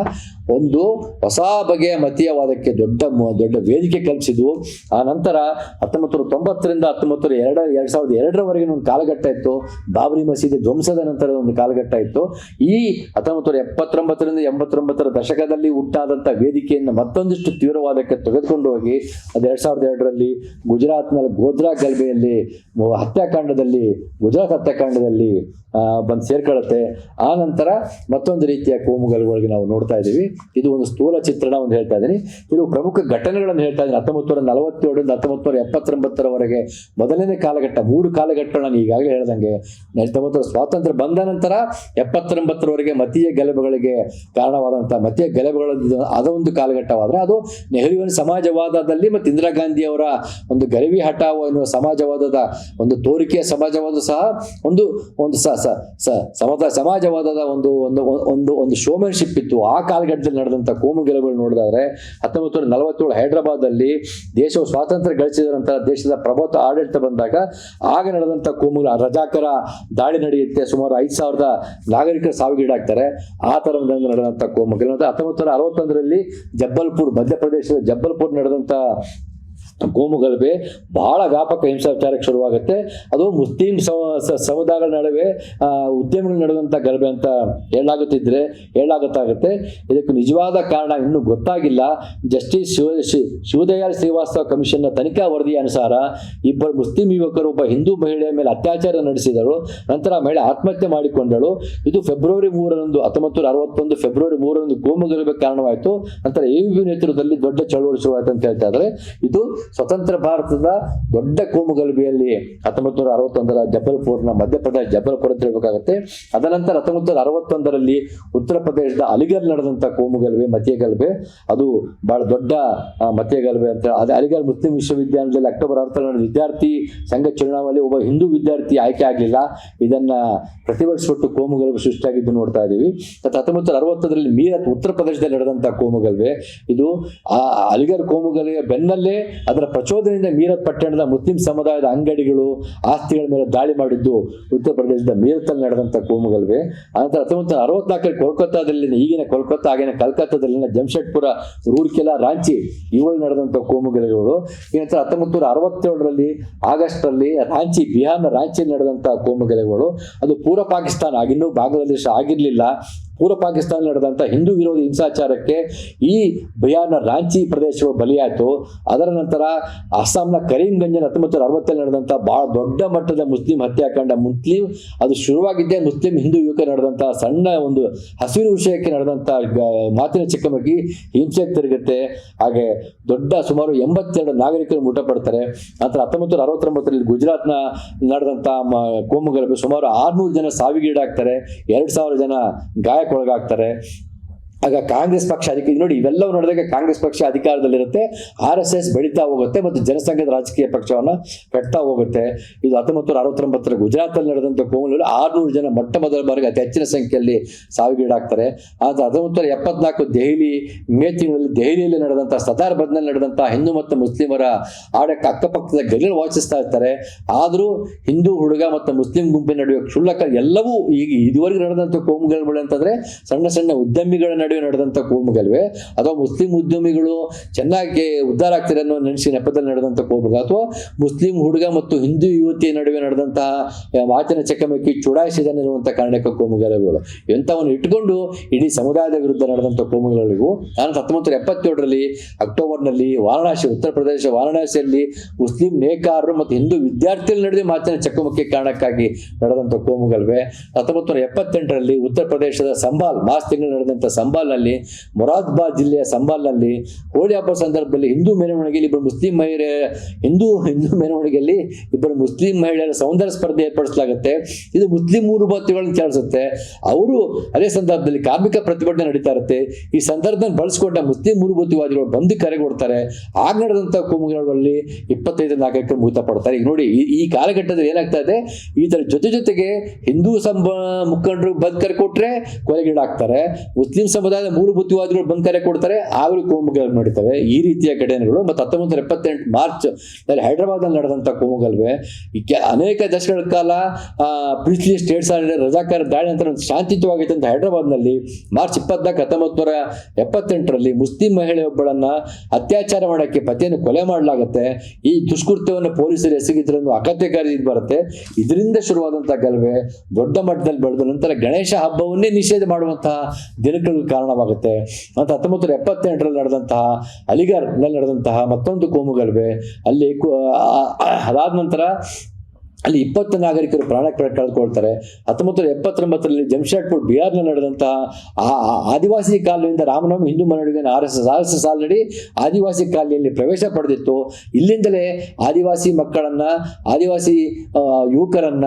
ಒಂದು ಹೊಸ ಬಗೆಯ ಮತೀಯವಾದಕ್ಕೆ ದೊಡ್ಡ ದೊಡ್ಡ ವೇದಿಕೆ ಕಲ್ಪಿಸಿದ್ವು ಆ ನಂತರ ಹತ್ತೊಂಬತ್ತು ತೊಂಬತ್ತರಿಂದ ಹತ್ತೊಂಬತ್ತು ಎರಡು ಎರಡು ಸಾವಿರದ ಎರಡರವರೆಗಿನ ಒಂದು ಕಾಲಘಟ್ಟ ಇತ್ತು. ಬಾಬರಿ ಮಸೀದಿ ಧ್ವಂಸದ ನಂತರದ ಒಂದು ಕಾಲಘಟ್ಟ ಇತ್ತು. ಈ ಹತ್ತೊಂಬತ್ತು ಎಪ್ಪತ್ತೊಂಬತ್ತರಿಂದ ಎಂಬತ್ತೊಂಬತ್ತರ ದಶಕದಲ್ಲಿ ಹುಟ್ಟಾದಂತ ವೇದಿಕೆಯನ್ನು ಮತ್ತೊಂದಿಷ್ಟು ತೀವ್ರವಾದಕ್ಕೆ ತೆಗೆದುಕೊಂಡು ಹೋಗಿ, ಅದು ಎರಡು ಸಾವಿರದ ಎರಡರಲ್ಲಿ ಗುಜರಾತ್ನಲ್ಲಿ ಗೋಧ್ರಾ ಗಲಭೆಯಲ್ಲಿ ಹತ್ಯಾಕಾಂಡದಲ್ಲಿ, ಗುಜರಾತ್ ಹತ್ಯಾಕಾಂಡದಲ್ಲಿ ಬಂದು ಸೇರ್ಕೊಳ್ಳುತ್ತೆ. ಆ ನಂತರ ಮತ್ತೊಂದು ರೀತಿಯ ಕೋಮುಗಲ್ಗಳಿಗೆ ನಾವು ನೋಡ್ತಾ ಇದ್ದೀವಿ. ಇದು ಒಂದು ಸ್ಥೂಲ ಚಿತ್ರಣ ಒಂದು ಹೇಳ್ತಾ ಇದ್ದೀನಿ. ಕೆಲವು ಪ್ರಮುಖ ಘಟನೆಗಳನ್ನು ಹೇಳ್ತಾ ಇದ್ದೀನಿ. ಹತ್ತೊಂಬತ್ತು ನೂರ ನಲವತ್ತೇಳರಿಂದ ಹತ್ತೊಂಬತ್ತು ನೂರ ಎಪ್ಪತ್ತೊಂಬತ್ತರವರೆಗೆ ಮೊದಲನೇ ಕಾಲಘಟ್ಟ, ಮೂರು ಕಾಲಘಟ್ಟಗಳು ನಾನು ಈಗಾಗಲೇ ಹೇಳ್ದಂಗೆ. ಹತ್ತೊಂಬತ್ತು ಸ್ವಾತಂತ್ರ್ಯ ಬಂದ ನಂತರ ಎಪ್ಪತ್ತೊಂಬತ್ತರವರೆಗೆ ಮತೀಯ ಗಲಭೆಗಳಿಗೆ ಕಾರಣವಾದಂಥ ಮತೀಯ ಗಲಭೆಗಳ ಅದೊಂದು ಕಾಲಘಟ್ಟವಾದರೆ ಅದು ನೆಹರುವಿನ ಸಮಾಜವಾದದಲ್ಲಿ ಮತ್ತು ಇಂದಿರಾ ಗಾಂಧಿಯವರ ಒಂದು ಗರಿವಿ ಹಠಾವು ಎನ್ನುವ ಸಮಾಜವಾದದ ಒಂದು ತೋರಿಕೆಯ ಸಮಾಜವಾದ ಸಹ ಒಂದು ಒಂದು ಸಮಾಜವಾದದ ಒಂದು ಒಂದು ಒಂದು ಒಂದು ಶೋಮನ್ಶಿಪ್ ಇತ್ತು. ಆ ಕಾಲಘಟ್ಟದಲ್ಲಿ ನಡೆದಂಥ ಕೋಮು ಗೆಲುವುಗಳು ನೋಡಿದಾದ್ರೆ ಹತ್ತೊಂಬತ್ತು ನೂರ ನಲವತ್ತೇಳು ಹೈದರಾಬಾದಲ್ಲಿ ದೇಶವು ಸ್ವಾತಂತ್ರ್ಯ ಗಳಿಸಿದ ನಂತರ ದೇಶದ ಪ್ರಭುತ್ವ ಆಡಳಿತ ಬಂದಾಗ ಆಗ ನಡೆದಂತ ಕೋಮು ರಜಾಕರ ದಾಳಿ ನಡೆಯುತ್ತೆ. ಸುಮಾರು ಐದು ಸಾವಿರದ ನಾಗರಿಕರ ಸಾವಿಗೀಡಾಗ್ತಾರೆ. ಆ ಥರದಿಂದ ನಡೆದಂತ ಕೋಮು ಗೆಲುವು. ಹತ್ತೊಂಬತ್ತು ನೂರ ಅರವತ್ತೊಂದರಲ್ಲಿ ಜಬ್ಬಲ್ಪುರ್ ಮಧ್ಯಪ್ರದೇಶದ ಜಬ್ಬಲ್ಪುರ್ ನಡೆದಂಥ ಕೋಮು ಗಲಭೆ ಬಹಳ ವ್ಯಾಪಕ ಹಿಂಸಾಚಾರಕ್ಕೆ ಶುರುವಾಗುತ್ತೆ. ಅದು ಮುಸ್ಲಿಂ ಸಮ- ಸಮುದಾಯಗಳ ನಡುವೆ ಉದ್ಯಮಗಳ ನಡುವಂಥ ಗಲಭೆ ಅಂತ ಹೇಳಾಗುತ್ತಿದ್ರೆ ಹೇಳಾಗುತ್ತಾಗುತ್ತೆ ಇದಕ್ಕೆ ನಿಜವಾದ ಕಾರಣ ಇನ್ನೂ ಗೊತ್ತಾಗಿಲ್ಲ. ಜಸ್ಟಿಸ್ ಶಿವ, ಶಿ- ಶಿವದಯಾಳ್ ಶ್ರೀವಾಸ್ತವ ಕಮಿಷನ್ನ ತನಿಖಾ ವರದಿಯ ಅನುಸಾರ ಇಬ್ಬರು ಮುಸ್ಲಿಂ ಯುವಕರು, ಒಬ್ಬ ಹಿಂದೂ ಮಹಿಳೆಯ ಮೇಲೆ ಅತ್ಯಾಚಾರ ನಡೆಸಿದರು. ನಂತರ ಮಹಿಳೆ ಆತ್ಮಹತ್ಯೆ ಮಾಡಿಕೊಂಡಳು. ಇದು ಫೆಬ್ರವರಿ ಮೂರರಂದು, ಹತ್ತೊಂಬತ್ತು ನೂರ ಅರವತ್ತೊಂದು ಫೆಬ್ರವರಿ ಮೂರರಂದು ಕೋಮು ಗಲಭೆ ಕಾರಣವಾಯಿತು. ನಂತರ ಎ ನೇತೃತ್ವದಲ್ಲಿ ದೊಡ್ಡ ಚಳವಳಿ ಶುರುವಾಯಿತು ಅಂತ ಹೇಳ್ತಾ ಇದ್ದಾರೆ ಇದು ಸ್ವತಂತ್ರ ಭಾರತದ ದೊಡ್ಡ ಕೋಮು ಗಲಭೆಯಲ್ಲಿ ಹತ್ತೊಂಬತ್ತು ನೂರ ಅರವತ್ತೊಂದರ ಜಬಲ್ಪುರ್ನ ಮಧ್ಯಪ್ರದೇಶ ಜಬಲ್ಪುರ ಅಂತ ಹೇಳ್ಬೇಕಾಗತ್ತೆ. ಅದನಂತರ ಹತ್ತೊಂಬತ್ತು ನೂರ ಅರವತ್ತೊಂದರಲ್ಲಿ ಉತ್ತರ ಪ್ರದೇಶದ ಅಲಿಗರ್ ನಡೆದಂತ ಕೋಮು ಗಲಭೆ ಮತೀಯ ಅದು ಬಹಳ ದೊಡ್ಡ ಮತೀಯ ಅಂತ ಅದೇ ಅಲಿಗರ್ ಮುಸ್ಲಿಂ ವಿಶ್ವವಿದ್ಯಾಲಯದಲ್ಲಿ ಅಕ್ಟೋಬರ್ ನಡೆದ ವಿದ್ಯಾರ್ಥಿ ಸಂಘ ಚುನಾವಣೆಯಲ್ಲಿ ಒಬ್ಬ ಹಿಂದೂ ವಿದ್ಯಾರ್ಥಿ ಆಯ್ಕೆ ಆಗಲಿಲ್ಲ. ಇದನ್ನ ಪ್ರತಿಭಟಿಸಿಬಿಟ್ಟು ಕೋಮು ಗಲಭೆ ಸೃಷ್ಟಿಯಾಗಿದ್ದು ನೋಡ್ತಾ ಮತ್ತು ಹತ್ತೊಂಬತ್ತು ನೂರ ಅರವತ್ತರಲ್ಲಿ ಮೀರತ್ ಉತ್ತರ ಪ್ರದೇಶದಲ್ಲಿ ನಡೆದಂತ ಕೋಮು ಗಲಭೆ. ಇದು, ಆ, ಅಲಿಗರ್ ಕೋಮು ಬೆನ್ನಲ್ಲೇ ಬೆನ್ನಲ್ಲೇ ಅದರ ಪ್ರಚೋದನೆಯಿಂದ ಮೀರತ್ ಪಟ್ಟಣದ ಮುಸ್ಲಿಂ ಸಮುದಾಯದ ಅಂಗಡಿಗಳು, ಆಸ್ತಿಗಳ ಮೇಲೆ ದಾಳಿ ಮಾಡಿದ್ದು ಉತ್ತರ ಪ್ರದೇಶದ ಮೀರತ್ನಲ್ಲಿ ನಡೆದಂಥ ಕೋಮು ಗಲಭೆ ಅನಂತರ ಹತ್ತೊಂಬತ್ತು ಅರವತ್ನಾಲ್ಕರಲ್ಲಿ ಕೋಲ್ಕತ್ತಾದಲ್ಲಿ ಈಗಿನ ಕೋಲ್ಕತ್ತಾ, ಆಗಿನ ಕಲ್ಕತ್ತಾದಲ್ಲಿನ ಜಮ್ಶೆಡ್ಪುರ, ರೂರ್ಕೆಲಾ, ರಾಂಚಿ, ಇವುಗಳು ನಡೆದಂಥ ಕೋಮು ಗಲಭೆಗಳು ಈ ನಂತರ ಹತ್ತೊಂಬತ್ತು ನೂರ ಅರವತ್ತೇಳರಲ್ಲಿ ಆಗಸ್ಟ್ರಲ್ಲಿ ರಾಂಚಿ, ಬಿಹಾರ್ನ ರಾಂಚಿಯಲ್ಲಿ ನಡೆದಂಥ ಕೋಮು ಗಲಭೆಗಳು ಅದು ಪೂರ್ವ ಪಾಕಿಸ್ತಾನ, ಆಗಿನ್ನೂ ಬಾಂಗ್ಲಾದೇಶ ಆಗಿರಲಿಲ್ಲ. ಪೂರ್ವ ಪಾಕಿಸ್ತಾನ ನಡೆದಂಥ ಹಿಂದೂ ವಿರೋಧಿ ಹಿಂಸಾಚಾರಕ್ಕೆ ಈ ಬಿಹಾರ್ನ ರಾಂಚಿ ಪ್ರದೇಶವು ಬಲಿಯಾಯಿತು. ಅದರ ನಂತರ ಅಸ್ಸಾಂನ ಕರೀಂಗಂಜನ ಹತ್ತೊಂಬತ್ತು ನೂರ ಅರವತ್ತಲ್ಲಿ ನಡೆದಂಥ ಬಹಳ ದೊಡ್ಡ ಮಟ್ಟದ ಮುಸ್ಲಿಂ ಹತ್ಯಾಕಾಂಡ ಮುಸ್ಲಿಂ, ಅದು ಶುರುವಾಗಿದ್ದೇ ಮುಸ್ಲಿಂ ಹಿಂದೂ ಯುವಕ ನಡೆದಂಥ ಸಣ್ಣ ಒಂದು ಹಸಿರು ವಿಷಯಕ್ಕೆ ನಡೆದಂಥ ಮಾತಿನ ಚಿಕ್ಕಮಕ್ಕಿ ಹಿಂಸೆ ತಿರುಗುತ್ತೆ. ಹಾಗೆ ದೊಡ್ಡ ಸುಮಾರು ಎಂಬತ್ತೆರಡು ನಾಗರಿಕರು ಮೃತಪಡ್ತಾರೆ. ನಂತರ ಹತ್ತೊಂಬತ್ತು ಅರವತ್ತೊಂಬತ್ತರಲ್ಲಿ ಗುಜರಾತ್ನ ನಡೆದಂಥ ಮ- ಕೋಮು ಸುಮಾರು ಆರ್ನೂರು ಜನ ಸಾವಿಗೀಡಾಗ್ತಾರೆ. ಎರಡು ಸಾವಿರ ಜನ ಗಾಯಕ್ಕೊಳಗಾಗ್ತಾರೆ ಆಗ ಕಾಂಗ್ರೆಸ್ ಪಕ್ಷ ಅಧಿಕ ನೋಡಿ ಇವೆಲ್ಲವೂ ನೋಡಿದಾಗ ಕಾಂಗ್ರೆಸ್ ಪಕ್ಷ ಅಧಿಕಾರದಲ್ಲಿರುತ್ತೆ, ಆರ್ ಎಸ್ ಎಸ್ ಬೆಳೀತಾ ಹೋಗುತ್ತೆ ಮತ್ತು ಜನಸಂಘದ ರಾಜಕೀಯ ಪಕ್ಷವನ್ನು ಕಟ್ತಾ ಹೋಗುತ್ತೆ. ಇದು ಹತ್ತೊಂಬತ್ತು ನೂರ ಅರವತ್ತೊಂಬತ್ತರ ಗುಜರಾತಲ್ಲಿ ನಡೆದಂಥ ಕೋಮಲಲ್ಲಿ ಆರುನೂರು ಜನ ಮೊಟ್ಟ ಮೊದಲ ಬಾರಿಗೆ ಅತಿ ಹೆಚ್ಚಿನ ಸಂಖ್ಯೆಯಲ್ಲಿ ಸಾವಿಗೀಡಾಗ್ತಾರೆ. ಆದರೆ ಹತ್ತೊಂಬತ್ತು ನೂರ ಎಪ್ಪತ್ನಾಲ್ಕು ದೆಹಲಿ ಮೇ ತಿಂಗಳಲ್ಲಿ ದೆಹಲಿಯಲ್ಲಿ ನಡೆದಂಥ ಸತಾರ್ ಬದ್ನಲ್ಲಿ ನಡೆದಂಥ ಹಿಂದೂ ಮತ್ತು ಮುಸ್ಲಿಮರ ಆಡಕ್ಕೆ ಅಕ್ಕಪಕ್ಕದ ಗಲಿಗಳು ವಾಚಿಸ್ತಾ ಇರ್ತಾರೆ. ಆದರೂ ಹಿಂದೂ ಹುಡುಗ ಮತ್ತು ಮುಸ್ಲಿಂ ಗುಂಪಿನ ನಡುವೆ ಕ್ಷುಲ್ಲಕ ಎಲ್ಲವೂ ಈಗ ಇದುವರೆಗೆ ನಡೆದಂಥ ಕೋಮುಗಳು ಅಂತಂದರೆ ಸಣ್ಣ ಸಣ್ಣ ಉದ್ಯಮಿಗಳ ನಡುವೆ ನಡೆದಂಥ ಕೋಮುಗಲ್ವೇ? ಅಥವಾ ಮುಸ್ಲಿಂ ಉದ್ಯಮಿಗಳು ಚೆನ್ನಾಗಿ ಉದ್ಧಾರ ಆಗ್ತಾರೆ ಅನ್ನೋ ನೆನೆಸಿ ನೆಪದಲ್ಲಿ ನಡೆದಂಥ ಕೋಮುಗ? ಅಥವಾ ಮುಸ್ಲಿಂ ಹುಡುಗ ಮತ್ತು ಹಿಂದೂ ಯುವತಿಯ ನಡುವೆ ನಡೆದಂತಹ ಮಾತಿನ ಚಕಮಕಿ ಅನ್ನುವಂತ ಕಾರಣಕ್ಕೆ ಕೋಮುಗಲಭೆಗಳು ಇಂಥವನ್ನು ಇಟ್ಕೊಂಡು ಇಡೀ ಸಮುದಾಯದ ವಿರುದ್ಧ ನಡೆದಂಥ ಕೋಮುಗಳಿಗೂ ನಾನು ಹತ್ತೊಂಬತ್ತು ಎಪ್ಪತ್ತೇಳರಲ್ಲಿ ಅಕ್ಟೋಬರ್ನಲ್ಲಿ ವಾರಣಾಸಿ, ಉತ್ತರ ಪ್ರದೇಶ ವಾರಣಾಸಿಯಲ್ಲಿ ಮುಸ್ಲಿಂ ನೇಕಾರರು ಮತ್ತು ಹಿಂದೂ ವಿದ್ಯಾರ್ಥಿಗಳ ನಡುವೆ ಮಾತಿನ ಚಕಮಕಿ ಕಾರಣಕ್ಕಾಗಿ ನಡೆದಂಥ ಕೋಮುಗಲ್ವೇ? ಹತ್ತೊಂಬತ್ತು ನೂರ ಎಪ್ಪತ್ತೆಂಟರಲ್ಲಿ ಉತ್ತರ ಪ್ರದೇಶದ ಸಂಬಾಲ್, ಮಾರ್ಚ್ ತಿಂಗಳು ನಡೆದಂಥ ಸಂಬಾಲ್ನಲ್ಲಿ ಮೊರಾದಾಬಾದ್ ಜಿಲ್ಲೆಯ ಸಂಬಾಲ್ನಲ್ಲಿ ಹೋಳಿ ಹಬ್ಬ ಸಂದರ್ಭದಲ್ಲಿ ಹಿಂದೂ ಮೆರವಣಿಗೆಯಲ್ಲಿ ಇಬ್ಬರು ಮುಸ್ಲಿಂ ಮಹಿಳೆ, ಹಿಂದೂ ಹಿಂದೂ ಮೆರವಣಿಗೆಯಲ್ಲಿ ಇಬ್ಬರು ಮುಸ್ಲಿಂ ಮಹಿಳೆಯರ ಸೌಂದರ್ಯ ಸ್ಪರ್ಧೆ ಏರ್ಪಡಿಸಲಾಗುತ್ತೆ. ಇದು ಮುಸ್ಲಿಂ ಮೂರುಬತ್ತಿಗಳನ್ನು ಕೇಳಿಸುತ್ತೆ ಅವರು ಅದೇ ಸಂದರ್ಭದಲ್ಲಿ ಕಾರ್ಮಿಕ ಪ್ರತಿಭಟನೆ ನಡೀತಾ ಇರುತ್ತೆ. ಈ ಸಂದರ್ಭದಲ್ಲಿ ಬಳಸಿಕೊಂಡ ಮುಸ್ಲಿಂ ಮೂರುಬತ್ತಿವಾದಿಗಳು ಬಂದು ಕರೆ ಕೊಡ್ತಾರೆ. ಆಗ ನಡೆದಂಥ ಕೋಮುಗಳಲ್ಲಿ ಇಪ್ಪತ್ತೈದು ಮೂತ ಪಡ್ತಾರೆ ಈಗ ನೋಡಿ, ಈ- ಕಾಲಘಟ್ಟದಲ್ಲಿ ಏನಾಗ್ತಾ ಇದೆ? ಇದರ ಜೊತೆ ಜೊತೆಗೆ ಹಿಂದೂ ಸಂಬ ಮುಖಂಡರು ಬಂದ್ ಕರೆ ಕೊಟ್ರೆ ಕೊಲೆಗೀಡಾಗ್ತಾರೆ. ಮುಸ್ಲಿಂ ಸಮುದಾಯದ ಮೂಲಭೂತವಾದಿಗಳು ಬಂದ್ ಕರೆ ಕೊಡ್ತಾರೆ ಆಗಲೂ ಕೋಮುಗಲಭೆ ನಡೀತವೆ. ಈ ರೀತಿಯ ಘಟನೆಗಳು ಮತ್ತು ಹತ್ತೊಂಬತ್ತು ಎಪ್ಪತ್ತೆಂಟು ಮಾರ್ಚ್ನಲ್ಲಿ ಹೈದರಾಬಾದ್ನಲ್ಲಿ ನಡೆದಂಥ ನಡೆದಂತ ಈ ಕೆ- ಅನೇಕ ದಶಕಗಳ ಕಾಲ ಬ್ರಿಟಿಷ್ ಸ್ಟೇಟ್ಸ್ ರಜಾಕಾರ ದಾಳಿ ನಂತರ ಶಾಂತಿಯುತವಾಗಿತ್ತು ಅಂತ ಹೈದರಾಬಾದ್ನಲ್ಲಿ ಮಾರ್ಚ್ ಇಪ್ಪತ್ನಾಲ್ಕು ಹತ್ತೊಂಬತ್ತು ನೂರ ಎಪ್ಪತ್ತೆಂಟರಲ್ಲಿ ಮುಸ್ಲಿಂ ಮಹಿಳೆಯೊಬ್ಬಳನ್ನ ಅತ್ಯಾಚಾರ ಮಾಡೋಕ್ಕೆ ಪತಿಯನ್ನು ಕೊಲೆ ಮಾಡಲಾಗುತ್ತೆ. ಈ ದುಷ್ಕೃತ್ಯವನ್ನು ಪೊಲೀಸರು ಎಸಗಿದ್ರನ್ನು ಅಗತ್ಯಕಾರಿ ಇದು ಬರುತ್ತೆ. ಇದರಿಂದ ಶುರುವಾದಂತಹ ಗಲಭೆ ದೊಡ್ಡ ಮಟ್ಟದಲ್ಲಿ ಬೆಳೆದ, ನಂತರ ಗಣೇಶ ಹಬ್ಬವನ್ನೇ ನಿಷೇಧ ಮಾಡುವಂತಹ ದಿನಗಳಿಗೆ ಕಾರಣವಾಗುತ್ತೆ. ಅಂತ ಹತ್ತೊಂಬತ್ತು ನೂರ ಎಪ್ಪತ್ತೆಂಟರಲ್ಲಿ ನಡೆದಂತಹ ಅಲಿಗರ್ನಲ್ಲಿ ನಡೆದಂತಹ ಮತ್ತೊಂದು ಕೋಮುಗಲಭೆ ಅಲ್ಲಿ ಅದಾದ ನಂತರ ಅಲ್ಲಿ ಇಪ್ಪತ್ತು ನಾಗರಿಕರು ಪ್ರಾಣ ಕಳೆದುಕೊಳ್ತಾರೆ. ಹತ್ತೊಂಬತ್ತು ನೂರ ಎಪ್ಪತ್ತೊಂಬತ್ತರಲ್ಲಿ ಜಮ್ಶೆಡ್ಪುರ್ ಬಿಹಾರ್ನ ನಡೆದಂತಹ ಆ ಆದಿವಾಸಿ ಕಾಲನಿಯಿಂದ Ramnavami Hindu ಮನಡಿಗೆ R S S R S S already Adivasi ಕಾಲನಿಯಲ್ಲಿ ಪ್ರವೇಶ ಪಡೆದಿತ್ತು. ಇಲ್ಲಿಂದಲೇ ಆದಿವಾಸಿ ಮಕ್ಕಳನ್ನ, ಆದಿವಾಸಿ ಯುವಕರನ್ನ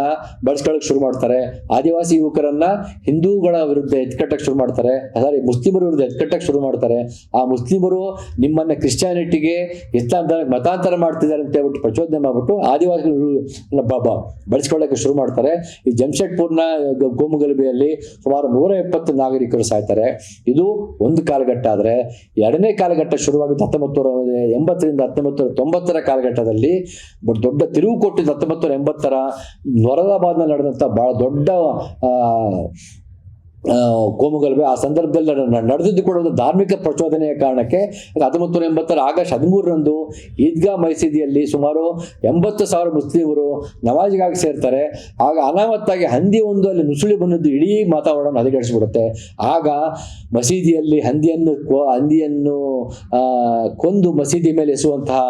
ಬಳಸ್ಕೊಳ್ಳೋಕೆ ಶುರು ಮಾಡ್ತಾರೆ. ಆದಿವಾಸಿ ಯುವಕರನ್ನ ಹಿಂದೂಗಳ ವಿರುದ್ಧ ಎತ್ಕಟ್ಟಕ್ಕೆ ಶುರು ಮಾಡ್ತಾರೆ. ಸಾರಿ, ಮುಸ್ಲಿಮರ ವಿರುದ್ಧ ಎತ್ಕಟ್ಟಕ್ಕೆ ಶುರು ಮಾಡ್ತಾರೆ. ಆ ಮುಸ್ಲಿಮರು ನಿಮ್ಮನ್ನ ಕ್ರಿಶ್ಚಿಯಾನಿಟಿಗೆ ಇಸ್ಲಾಂ ಧರ್ಮಕ್ಕೆ ಮತಾಂತರ ಮಾಡ್ತಿದ್ದಾರೆ ಅಂತ ಹೇಳ್ಬಿಟ್ಟು ಪ್ರಚೋದನೆ ಮಾಡ್ಬಿಟ್ಟು ಆದಿವಾಸಿಗಳು ಬ- ಬ- ಬಳಸ್ಕೊಳ್ಳೋಕೆ ಶುರು ಮಾಡ್ತಾರೆ. ಈ ಜಮ್ಶೆಡ್ಪುರ್ನ ಗೋಮುಗಲಭೆಯಲ್ಲಿ ಸುಮಾರು ನೂರ ಎಪ್ಪತ್ತು ನಾಗರಿಕರು ಸಾಯ್ತಾರೆ. ಇದು ಒಂದು ಕಾಲಘಟ್ಟ ಆದರೆ ಎರಡನೇ ಕಾಲಘಟ್ಟ ಶುರುವಾಗಿದ್ದು ಹತ್ತೊಂಬತ್ತು ಎಂಬತ್ತರಿಂದ ಹತ್ತೊಂಬತ್ತು ತೊಂಬತ್ತರ ಕಾಲಘಟ್ಟದಲ್ಲಿ ದೊಡ್ಡ ತಿರುವು ಕೊಟ್ಟಿದ್ದು ಹತ್ತೊಂಬತ್ತು ಎಂಬತ್ತರ ಮೊರಾದಾಬಾದ್ನಲ್ಲಿ ನಡೆದಂಥ ಬಹಳ ದೊಡ್ಡ ಕೋಮುಗಲಭೆ ಆ ಸಂದರ್ಭದಲ್ಲಿ ನಡ- ನಡ- ನಡೆದಿದ್ದು ಕೂಡ ಒಂದು ಧಾರ್ಮಿಕ ಪ್ರಚೋದನೆಯ ಕಾರಣಕ್ಕೆ ಹತ್ತೊಂಬತ್ತು ನೂರ ಎಂಬತ್ತರ ಆಗಸ್ಟ್ ಹದಿಮೂರರಂದು ಈದ್ಗಾ ಮಸೀದಿಯಲ್ಲಿ ಸುಮಾರು ಎಂಬತ್ತು ಸಾವಿರ ಮುಸ್ಲಿಮರು ನಮಾಜಿಗಾಗಿ ಸೇರ್ತಾರೆ. ಆಗ ಅನಾಮತ್ತಾಗಿ ಹಂದಿ ಒಂದು ಅಲ್ಲಿ ನುಸುಳಿ ಬಂದದ್ದು ಇಡೀ ವಾತಾವರಣ ಹದಗೆಡಿಸ್ಬಿಡುತ್ತೆ. ಆಗ ಮಸೀದಿಯಲ್ಲಿ ಹಂದಿಯನ್ನು ಹಂದಿಯನ್ನು ಕೊಂದು ಮಸೀದಿ ಮೇಲೆ ಎಸುವಂತಹ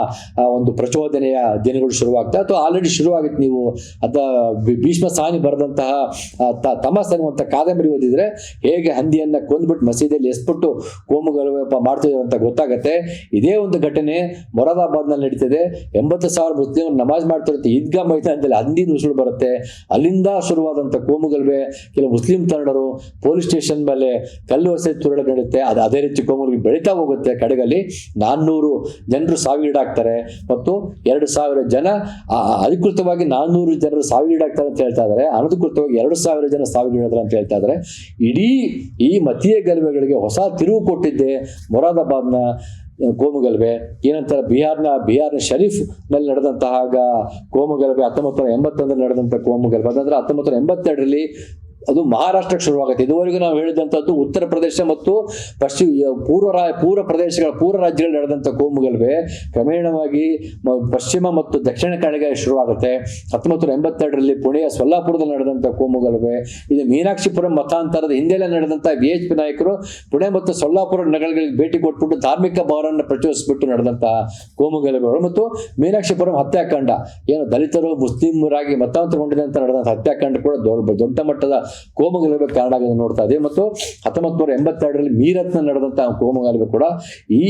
ಒಂದು ಪ್ರಚೋದನೆಯ ದಿನಗಳು ಶುರುವಾಗ್ತವೆ ಅಥವಾ ಆಲ್ರೆಡಿ ಶುರುವಾಗಿತ್ತು ನೀವು ಅದ ಭೀಷ್ಮ ಸಾನಿ ಬರೆದಂತಹ ತಮಸ್ ಅನ್ನುವಂಥ ಕಾದಂಬರಿ ಓದಿದ್ರೆ ಹೇಗೆ ಹಂದಿಯನ್ನ ಕೊಂದ್ಬಿಟ್ಟು ಮಸೀದಿಯಲ್ಲಿ ಎಸ್ಬಿಟ್ಟು ಕೋಮುಗಳು ಮಾಡ್ತಿದ್ರು ಅಂತ ಗೊತ್ತಾಗತ್ತೆ. ಇದೇ ಒಂದು ಘಟನೆ ಮೊರಾದಾಬಾದ್ನಲ್ಲಿ ನಡೀತಿದೆ. ಎಂಬತ್ತು ಸಾವಿರ ಮುಸ್ಲಿಮರು ನಮಾಜ್ ಮಾಡ್ತಿರುತ್ತೆ. ಈದ್ಗಾ ಮೈದಾನದಲ್ಲಿ ಹಂದಿ ನುಸುಳು ಬರುತ್ತೆ. ಅಲ್ಲಿಂದ ಶುರುವಾದಂಥ ಕೋಮುಗಲ್ವೆ ಕೆಲವು ಮುಸ್ಲಿಂ ತರಣರು ಪೊಲೀಸ್ ಸ್ಟೇಷನ್ ಮೇಲೆ ಕಲ್ಲು ವಸತಿ ತುರಳು ನಡೆಯುತ್ತೆ. ಅದು ಅದೇ ರೀತಿ ಕೋಮುಗಳಿಗೆ ಬೆಳೀತಾ ಹೋಗುತ್ತೆ ಕಡೆಗಲ್ಲಿ. ನಾನ್ನೂರು ಜನರು ಸಾವಿಗೀಡಾಗ್ತಾರೆ. ಮತ್ತು ಎರಡು ಸಾವಿರ ಜನ ಅಧಿಕೃತವಾಗಿ ನಾನ್ನೂರು ಜನರು ಸಾವಿಗೀಡಾಗ್ತಾರೆ ಅಂತ ಹೇಳ್ತಾ ಇದ್ದಾರೆ. ಅನಧಿಕೃತವಾಗಿ ಎರಡು ಸಾವಿರ ಜನ ಸಾವಿಗೀಡಾದ್ರೆ ಅಂತ ಹೇಳ್ತಾ ಇದ್ದಾರೆ. ಇಡೀ ಈ ಮತೀಯ ಗಲಭೆಗಳಿಗೆ ಹೊಸ ತಿರುವು ಕೊಟ್ಟಿದ್ದೆ ಮೊರಾದಾಬಾದ್ನ ಕೋಮುಗಲಭೆ ಏನಂತಾರೆ? ಬಿಹಾರ್ನ ಬಿಹಾರ್ನ ಶರೀಫ್ನಲ್ಲಿ ನಡೆದಂತಹ ಕೋಮುಗಲಭೆ ಹತ್ತೊಂಬತ್ತು ನೂರ ಎಂಬತ್ತೊಂದರಲ್ಲಿ ನಡೆದಂಥ ಕೋಮುಗಲಭೆ ಅದಂದ್ರೆ ಹತ್ತೊಂಬತ್ತು ನೂರ ಎಂಬತ್ತೆರಡರಲ್ಲಿ ಅದು ಮಹಾರಾಷ್ಟ್ರಕ್ಕೆ ಶುರುವಾಗುತ್ತೆ. ಇದುವರೆಗೂ ನಾವು ಹೇಳಿದಂಥದ್ದು ಉತ್ತರ ಪ್ರದೇಶ ಮತ್ತು ಪಶ್ಚಿಮ ಪೂರ್ವ ರಾ, ಪೂರ್ವ ಪ್ರದೇಶಗಳ, ಪೂರ್ವ ರಾಜ್ಯಗಳಲ್ಲಿ ನಡೆದಂಥ ಕೋಮುಗಲಭೆ ಕ್ರಮೇಣವಾಗಿ ಪಶ್ಚಿಮ ಮತ್ತು ದಕ್ಷಿಣ ಕಡೆಗೆ ಶುರುವಾಗುತ್ತೆ. ಹತ್ತೊಂಬತ್ತು ನೂರ ಎಂಬತ್ತೆರಡರಲ್ಲಿ ಪುಣೆಯ ಸೊಲ್ಲಾಪುರದಲ್ಲಿ ನಡೆದಂಥ ಕೋಮುಗಲಭೆ, ಇದು ಮೀನಾಕ್ಷಿಪುರಂ ಮತಾಂತರದ ಹಿಂದೆಲ್ಲ ನಡೆದಂಥ ವಿ ಎಚ್ ಪಿ ನಾಯಕರು ಪುಣೆ ಮತ್ತು ಸೊಲ್ಲಾಪುರ ನಗರಗಳಿಗೆ ಭೇಟಿ ಕೊಟ್ಬಿಟ್ಟು ಧಾರ್ಮಿಕ ಭಾವನನ್ನು ಪ್ರಚೋದಿಸಿಬಿಟ್ಟು ನಡೆದಂತಹ ಕೋಮುಗಲಭೆಗಳು. ಮತ್ತು ಮೀನಾಕ್ಷಿಪುರಂ ಹತ್ಯಾಕಾಂಡ, ಏನು ದಲಿತರು, ಮುಸ್ಲಿಮರಾಗಿ ಮತಾಂತರಗೊಂಡಿದೆ ಅಂತ ನಡೆದಂಥ ಹತ್ಯಾಕಾಂಡ ಕೂಡ ದೊಡ್ಡ ದೊಡ್ಡ ಮಟ್ಟದ ಕೋಮಗಲಭೆ ಕಾರಣ ಆಗಿದೆ ನೋಡ್ತಾ ಇದೆ ಮತ್ತು ಹತ್ತೊಂಬತ್ತು ನೂರ ಎಂಬತ್ತೆರಡರಲ್ಲಿ ಮೀರತ್ನ ನಡೆದಂತಹ ಕೋಮಗಲಭೆ ಕೂಡ ಈ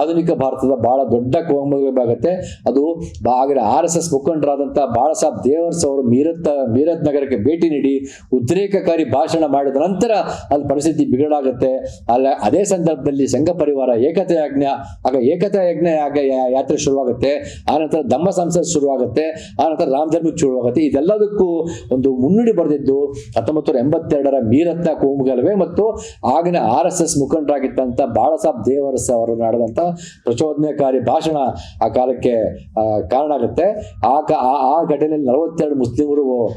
ಆಧುನಿಕ ಭಾರತದ ಬಹಳ ದೊಡ್ಡ ಕೋಮಗಲಭೆ ಆಗುತ್ತೆ. ಅದು ಆಗಿನ ಆರ್ ಎಸ್ ಎಸ್ ಮುಖಂಡರಾದಂತಹ ಬಾಳ ಸಾಹೇಬ್ ದೇವರ್ಸ್ ಅವರು ಮೀರತ್ ಮೀರತ್ ನಗರಕ್ಕೆ ಭೇಟಿ ನೀಡಿ ಉದ್ರೇಕಕಾರಿ ಭಾಷಣ ಮಾಡಿದ ನಂತರ ಅಲ್ಲಿ ಪರಿಸ್ಥಿತಿ ಬಿಗಡಾಗುತ್ತೆ. ಅಲ್ಲ, ಅದೇ ಸಂದರ್ಭದಲ್ಲಿ ಸಂಘ ಪರಿವಾರ ಏಕತೆ ಯಜ್ಞ ಆಗ ಏಕತಾ ಯಜ್ಞ ಯಾತ್ರೆ ಶುರುವಾಗುತ್ತೆ. ಆನಂತರ ಧಮ್ಮ ಸಂಸತ್ ಶುರುವಾಗುತ್ತೆ. ಆನಂತರ ರಾಮ ಜನ್ಮ ಶುರುವಾಗುತ್ತೆ. ಇದೆಲ್ಲದಕ್ಕೂ ಒಂದು ಮುನ್ನುಡಿ ಬರೆದಿದ್ದು ಹತ್ತೊಂಬತ್ತು ನೂರ ಎಂಬತ್ತೆರಡರ ಮೀರತ್ನ ಕೋಮುಗಲಭೆ ಮತ್ತು ಆಗಿನ ಆರ್ ಎಸ್ ಎಸ್ ಮುಖಂಡರಾಗಿದ್ದಂಥ ಬಾಳಸಾಬ್ ದೇವರಸ ಅವರು ನಡೆದಂಥ ಪ್ರಚೋದನೆಕಾರಿ ಭಾಷಣ ಆ ಕಾಲಕ್ಕೆ ಕಾರಣ ಆಗುತ್ತೆ. ಆ, ಆ- ಘಟನೆಯಲ್ಲಿ ನಲವತ್ತೆರಡು ಮುಸ್ಲಿಮರು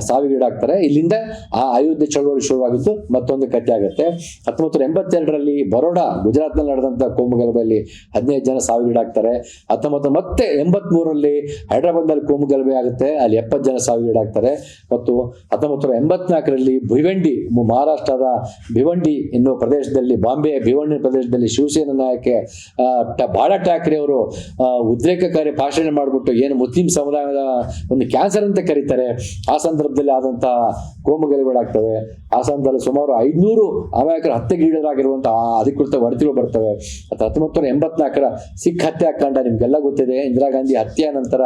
ಸಾವಿಗೀಡಾಗ್ತಾರೆ. ಇಲ್ಲಿಂದ ಆ ಅಯೋಧ್ಯೆ ಚಳವಳಿ ಶುರುವಾಗಿದ್ದು ಮತ್ತೊಂದು ಕಥೆ ಆಗುತ್ತೆ. ಹತ್ತೊಂಬತ್ತು ಎಂಬತ್ತೆರಡರಲ್ಲಿ ಬರೋಡಾ ಗುಜರಾತ್ನಲ್ಲಿ ನಡೆದಂಥ ಕೋಮುಗಲಭೆಯಲ್ಲಿ ಹದಿನೈದು ಜನ ಸಾವಿಗೀಡಾಗ್ತಾರೆ. ಹತ್ತೊಂಬತ್ತು ಮತ್ತೆ ಎಂಬತ್ಮೂರರಲ್ಲಿ ಹೈದರಾಬಾದ್ನಲ್ಲಿ ಕೋಮುಗಲಭೆ ಆಗುತ್ತೆ. ಅಲ್ಲಿ ಎಪ್ಪತ್ತು ಜನ ಸಾವಿಗೀಡಾಗ್ತಾರೆ. ಮತ್ತು ಹತ್ತೊಂಬತ್ತು ನೂರ ಎಂಬತ್ನಾಲ್ಕರಲ್ಲಿ ಭಿವಂಡಿ ಮಹಾರಾಷ್ಟ್ರದ ಭಿವಂಡಿ ಎನ್ನುವ ಪ್ರದೇಶದಲ್ಲಿ, ಬಾಂಬೆ ಭಿವಂಡಿ ಪ್ರದೇಶದಲ್ಲಿ ಶಿವಸೇನಾ ನಾಯಕ ಬಾಳ ಠಾಕ್ರೆ ಅವರು ಉದ್ರೇಕಕಾರಿ ಭಾಷಣ ಮಾಡಿಬಿಟ್ಟು ಏನು ಮುಸ್ಲಿಂ ಸಮುದಾಯದ ಒಂದು ಕ್ಯಾನ್ಸರ್ ಅಂತ ಕರೀತಾರೆ, ಆ ಸಂದರ್ಭದಲ್ಲಿ ಆದಂತಹ ಕೋಮುಗಲಿಗಳಾಗ್ತವೆ ಆ ಸಂದರ್ಭದಲ್ಲಿ ಸುಮಾರು ಐದುನೂರು ಅಮಾಯಕರ ಹತ್ಯೆಗೀಡರಾಗಿರುವಂತಹ ಅಧಿಕೃತ ವರದಿಗಳು ಬರ್ತವೆ. ಮತ್ತು ಹತ್ತೊಂಬತ್ತು ನೂರ ಎಂಬತ್ನಾಲ್ಕರ ಸಿಖ್ ಹತ್ಯಾಕಾಂಡ ನಿಮ್ಗೆಲ್ಲ ಗೊತ್ತಿದೆ. ಇಂದಿರಾ ಗಾಂಧಿ ಹತ್ಯೆ ನಂತರ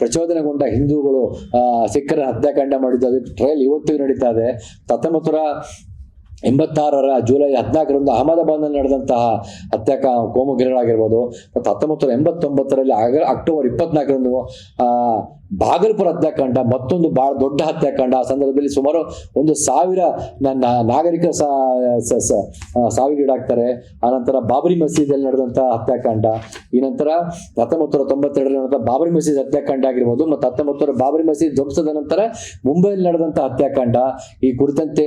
ಪ್ರಚೋದನೆಗೊಂಡ ಹಿಂದೂಗಳು ಸಿಖ್ಖರ ಹತ್ಯಾಕಾಂಡ ಮಾಡಿದ್ದು, ಅದಕ್ಕೆ ಟ್ರಯಲ್ ಇವತ್ತಿಗೂ ನಡೀತಾ ಇದೆ. ಹತ್ತೊಂಬತ್ತು ಎಂಬತ್ತಾರರ ಜುಲೈ ಹದಿನಾಲ್ಕರಂದು ಅಹಮದಾಬಾದ್ನಲ್ಲಿ ನಡೆದಂತಹ ಹತ್ಯಾಕ ಕೋಮುಗಿರಿಗಳಾಗಿರ್ಬೋದು ಮತ್ತು ಹತ್ತೊಂಬತ್ತು ಎಂಬತ್ತೊಂಬತ್ತರಲ್ಲಿ ಆಗ ಅಕ್ಟೋಬರ್ ಇಪ್ಪತ್ನಾಲ್ಕರಂದು ಬಾಗಲ್ಪುರ ಹತ್ಯಾಕಾಂಡ, ಮತ್ತೊಂದು ಬಹಳ ದೊಡ್ಡ ಹತ್ಯಾಕಾಂಡ. ಆ ಸಂದರ್ಭದಲ್ಲಿ ಸುಮಾರು ಒಂದು ಸಾವಿರ ನ- ನ- ನಾಗರಿಕ ಸಾವಿಗೀಡಾಗ್ತಾರೆ. ಆನಂತರ ಬಾಬರಿ ಮಸೀದಿಯಲ್ಲಿ ನಡೆದಂಥ ಹತ್ಯಾಕಾಂಡ. ಈ ನಂತರ ಹತ್ತೊಂಬತ್ತು ನೂರ ತೊಂಬತ್ತೆರಡರಲ್ಲಿ ನಡೆದ ಬಾಬರಿ ಮಸೀದಿ ಹತ್ಯಾಕಾಂಡ ಆಗಿರ್ಬೋದು, ಮತ್ತು ಹತ್ತೊಂಬತ್ತು ನೂರ ಬಾಬರಿ ಮಸೀದಿ ಧ್ವಂಸದ ನಂತರ ಮುಂಬೈಯಲ್ಲಿ ನಡೆದಂಥ ಹತ್ಯಾಕಾಂಡ. ಈ ಕುರಿತಂತೆ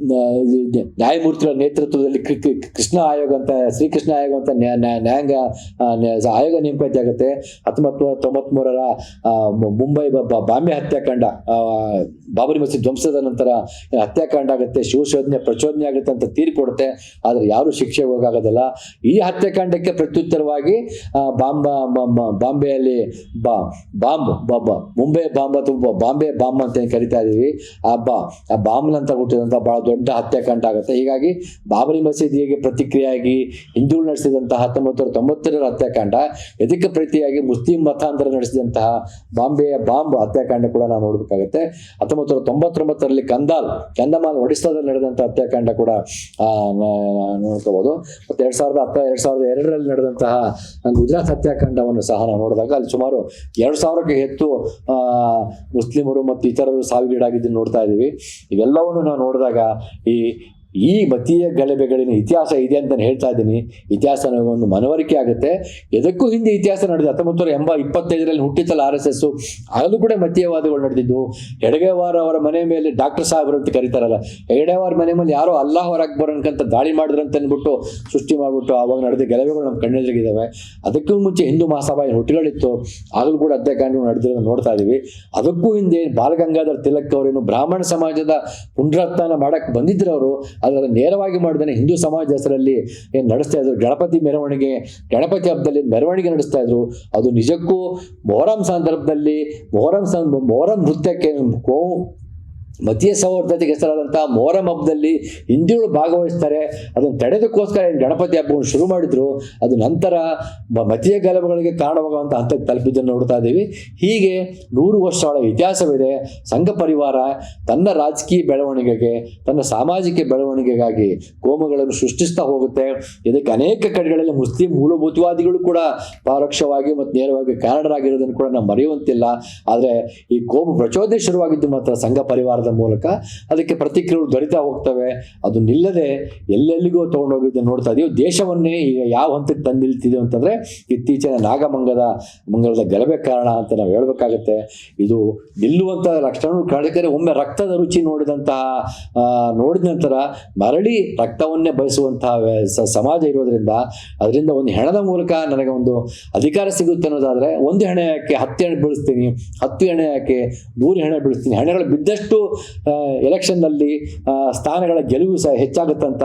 ನ್ಯಾಯಮೂರ್ತಿಗಳ ನೇತೃತ್ವದಲ್ಲಿ ಕೃಷ್ಣ ಆಯೋಗ ಅಂತ ಶ್ರೀಕೃಷ್ಣ ಆಯೋಗ ಅಂತ ನ್ಯಾ- ನ್ಯಾ- ನ್ಯಾಯಾಂಗ ಆಯೋಗ ನೇಮಕಾತಿ ಆಗುತ್ತೆ. ಹತ್ತೊಂಬತ್ನೂರ ತೊಂಬತ್ಮೂರರ ಆ, ಮುಂಬೈ ಬ- ಬ- ಬಾಂಬೆ ಹತ್ಯಾಕಾಂಡ ಬಾಬರಿ ಮಸೀದ್ ಧ್ವಂಸದ ನಂತರ ಹತ್ಯಾಕಾಂಡ ಆಗುತ್ತೆ. ಶಿವಶೋಧನೆ ಪ್ರಚೋದನೆ ಆಗುತ್ತೆ ಅಂತ ತೀರ್ಪು ಕೊಡುತ್ತೆ. ಆದರೆ ಯಾರು ಶಿಕ್ಷೆ ಹೋಗಾಗೋದಿಲ್ಲ ಈ ಹತ್ಯಾಕಾಂಡಕ್ಕೆ ಪ್ರತ್ಯುತ್ತರವಾಗಿ ಬಾಂಬ ಬಾಂಬೆಯಲ್ಲಿ ಬಾ ಬಾಂಬ್ ಬಾಬ ಮುಂಬೈ ಬಾಂಬ್ ಅಥವಾ ಬಾಂಬೆ ಬಾಂಬ್ ಅಂತ ಕರಿತಾ ಇದೀವಿ. ಆ ಬಾ ಆ ಬಾಂಬ್ ಅಂತ ಹುಟ್ಟಿದಂತ ಬಹಳ ದೊಡ್ಡ ಹತ್ಯಾಕಾಂಡ ಆಗುತ್ತೆ. ಹೀಗಾಗಿ ಬಾಬರಿ ಮಸೀದಿಗೆ ಪ್ರತಿಕ್ರಿಯೆಯಾಗಿ ಹಿಂದೂಗಳು ನಡೆಸಿದಂತಹ ಹತ್ತೊಂಬತ್ತು ನೂರ ತೊಂಬತ್ತೆರಡರ ಹತ್ಯಾಕಾಂಡ, ಇದಕ್ಕೆ ಪ್ರತಿಯಾಗಿ ಮುಸ್ಲಿಂ ಮತಾಂತರ ನಡೆಸಿದಂತಹ ಬಾಂಬೆಯ ಬಾಂಬ್ ಹತ್ಯಾಕಾಂಡ ಕೂಡ ನಾವು ನೋಡಬೇಕಾಗುತ್ತೆ. ಹತ್ತೊಂಬತ್ತು ತೊಂಬತ್ತೊಂಬತ್ತರಲ್ಲಿ ಕಂದಾಲ್, ಕಂದಮಾಲ್ ಒಡಿಸ್ತಾದಲ್ಲಿ ನಡೆದಂಥ ಹತ್ಯಾಕಾಂಡ ಕೂಡ ನೋಡ್ಕೋಬಹುದು ಮತ್ತೆ ಎರಡ್ ಸಾವಿರದ ಹತ್ತ, ಎರಡ್ ಸಾವಿರದ ಎರಡರಲ್ಲಿ ನಡೆದಂತಹ ಗುಜರಾತ್ ಹತ್ಯಾಕಾಂಡವನ್ನು ಸಹ ನಾವು ನೋಡಿದಾಗ ಅಲ್ಲಿ ಸುಮಾರು ಎರಡು ಸಾವಿರಕ್ಕೆ ಹೆಚ್ಚು ಮುಸ್ಲಿಮರು ಮತ್ತು ಇತರರು ಸಾವಿಗೀಡಾಗಿದ್ದನ್ನು ನೋಡ್ತಾ ಇದ್ದೀವಿ. ಇವೆಲ್ಲವನ್ನು ನಾವು ನೋಡಿದಾಗ ಈ ಈ ಮತೀಯ ಗಲಭೆಗಳಿನ ಇತಿಹಾಸ ಇದೆ ಅಂತ ನಾನು ಹೇಳ್ತಾ ಇದ್ದೀನಿ. ಇತಿಹಾಸ ಒಂದು ಮನವರಿಕೆ ಆಗುತ್ತೆ. ಎದಕ್ಕೂ ಹಿಂದೆ ಇತಿಹಾಸ ನಡೆದಿದೆ ಹತ್ತೊಂಬತ್ತು ನೂರ ಎಂಬ ಇಪ್ಪತ್ತೈದರಲ್ಲಿ ಹುಟ್ಟಿತಲ್ಲ ಆರ್ ಎಸ್ ಎಸ್. ಆಗಲೂ ಕೂಡ ಮತೀಯವಾದಗಳು ನಡೆದಿದ್ದು. ಎಡಗೇವಾರ ಅವರ ಮನೆ ಮೇಲೆ ಡಾಕ್ಟರ್ ಸಾಹೇಬ್ರು ಅಂತ ಕರೀತಾರಲ್ಲ. ಹೆಗಡೆವಾರ್ ಮನೆ ಮೇಲೆ ಯಾರೋ ಅಲ್ಲಾಹ್ ಅಕ್ಬರ್ ಅನ್ಕಂತ ದಾಳಿ ಮಾಡಿದ್ರು ಅಂತ ಅಂದ್ಬಿಟ್ಟು ಸೃಷ್ಟಿ ಮಾಡಿಬಿಟ್ಟು ಆವಾಗ ನಡೆದ ಗಲಭೆಗಳು ನಮ್ಮ ಕಣ್ಣೆದುರಿಗಿದ್ದಾವೆ ಅದಕ್ಕೂ ಮುಂಚೆ ಹಿಂದೂ ಮಹಾಸಭಾ ಹುಟ್ಟುಗಳಿತ್ತು ಆಗಲೂ ಕೂಡ ಹತ್ಯಾಕಾಂಡಗಳು ನಡೆದಿರೋದನ್ನ ನೋಡ್ತಾ ಇದೀವಿ ಅದಕ್ಕೂ ಹಿಂದೆ ಬಾಲಗಂಗಾಧರ್ ತಿಲಕ್ ಅವರೇನು ಬ್ರಾಹ್ಮಣ ಸಮಾಜದ ಪುನರತ್ನ ಮಾಡಕ್ಕೆ ಬಂದಿದ್ರು ಅವರು. ಅದರ ನೇರವಾಗಿ ಮಾಡಿದ್ರೆ ಹಿಂದೂ ಸಮಾಜ ಹೆಸರಲ್ಲಿ ಏನು ನಡೆಸ್ತಾ ಇದ್ರು? ಗಣಪತಿ ಮೆರವಣಿಗೆ, ಗಣಪತಿ ಹಬ್ಬದಲ್ಲಿ ಮೆರವಣಿಗೆ ನಡೆಸ್ತಾ ಇದ್ರು. ಅದು ನಿಜಕ್ಕೂ ಮೊಹರಂ ಸಂದರ್ಭದಲ್ಲಿ ಮೊಹರಂ ಮೊಹರಂ ನೃತ್ಯಕ್ಕೆ ಮತೀಯ ಸೌಹಾರ್ದತೆಗೆ ಹೆಸರಾದಂಥ ಮೊಹರಂ ಹಬ್ಬದಲ್ಲಿ ಹಿಂದಿಗಳು ಭಾಗವಹಿಸ್ತಾರೆ. ಅದನ್ನು ತಡೆದಕ್ಕೋಸ್ಕರ ಏನು ಗಣಪತಿ ಹಬ್ಬವನ್ನು ಶುರು ಮಾಡಿದ್ರು, ಅದು ನಂತರ ಮತೀಯ ಗಲಭೆಗಳಿಗೆ ಕಾರಣವಾಗುವಂಥ ಹಂತಕ್ಕೆ ತಲುಪಿದ್ದನ್ನು ನೋಡ್ತಾ ಇದ್ದೀವಿ. ಹೀಗೆ ನೂರು ವರ್ಷಗಳ ಇತಿಹಾಸವಿದೆ. ಸಂಘ ಪರಿವಾರ ತನ್ನ ರಾಜಕೀಯ ಬೆಳವಣಿಗೆಗೆ, ತನ್ನ ಸಾಮಾಜಿಕ ಬೆಳವಣಿಗೆಗಾಗಿ ಕೋಮಗಳನ್ನು ಸೃಷ್ಟಿಸ್ತಾ ಹೋಗುತ್ತೆ. ಇದಕ್ಕೆ ಅನೇಕ ಕಡೆಗಳಲ್ಲಿ ಮುಸ್ಲಿಂ ಮೂಲಭೂತವಾದಿಗಳು ಕೂಡ ಪರೋಕ್ಷವಾಗಿ ಮತ್ತು ನೇರವಾಗಿ ಕಾರಣರಾಗಿರೋದನ್ನು ಕೂಡ ನಾವು ಮರೆಯುವಂತಿಲ್ಲ. ಆದರೆ ಈ ಕೋಮು ಪ್ರಚೋದನೆ ಶುರುವಾಗಿದ್ದು ಮಾತ್ರ ಸಂಘ ಪರಿವಾರದ ಮೂಲಕ ಅದಕ್ಕೆ ಪ್ರತಿಕ್ರಿಯೆಗಳು ದೊರೀತಾ ಹೋಗ್ತವೆ. ಅದು ನಿಲ್ಲದೆ ಎಲ್ಲೆಲ್ಲಿಗೂ ತಗೊಂಡೋಗಿದ್ದನ್ನು ನೋಡ್ತಾ ಇದೀವಿ. ದೇಶವನ್ನೇ ಈಗ ಯಾವ ಹಂತಕ್ಕೆ ತಂದು ನಿಲ್ತಿದೆ ಅಂತಂದ್ರೆ ಇತ್ತೀಚಿನ ನಾಗಮಂಗದ ಮಂಗಲದ ಗಲಭೆ ಕಾರಣ ಅಂತ ನಾವು ಹೇಳ್ಬೇಕಾಗತ್ತೆ. ಇದು ನಿಲ್ಲುವಂಥ ಲಕ್ಷಣಗಳು ಕಾಣಿದರೆ ಒಮ್ಮೆ ರಕ್ತದ ರುಚಿ ನೋಡಿದಂತಹ ನೋಡಿದ ನಂತರ ಮರಳಿ ರಕ್ತವನ್ನೇ ಬಯಸುವಂತಹ ಸಮಾಜ ಇರೋದ್ರಿಂದ ಅದರಿಂದ ಒಂದು ಹೆಣದ ಮೂಲಕ ನನಗೆ ಒಂದು ಅಧಿಕಾರ ಸಿಗುತ್ತೆ ಅನ್ನೋದಾದರೆ, ಒಂದು ಹೆಣೆ ಯಾಕೆ ಹತ್ತು ಹೆಣೆ ಬೀಳಿಸ್ತೀನಿ, ಹತ್ತು ಹೆಣೆ ಯಾಕೆ ನೂರು ಹೆಣೆ ಬೀಳಿಸ್ತೀನಿ. ಹೆಣೆಗಳು ಬಿದ್ದಷ್ಟು ಎಲೆಕ್ಷನ್ನಲ್ಲಿ ಸ್ಥಾನಗಳ ಗೆಲುವು ಸಹ ಹೆಚ್ಚಾಗುತ್ತಂತ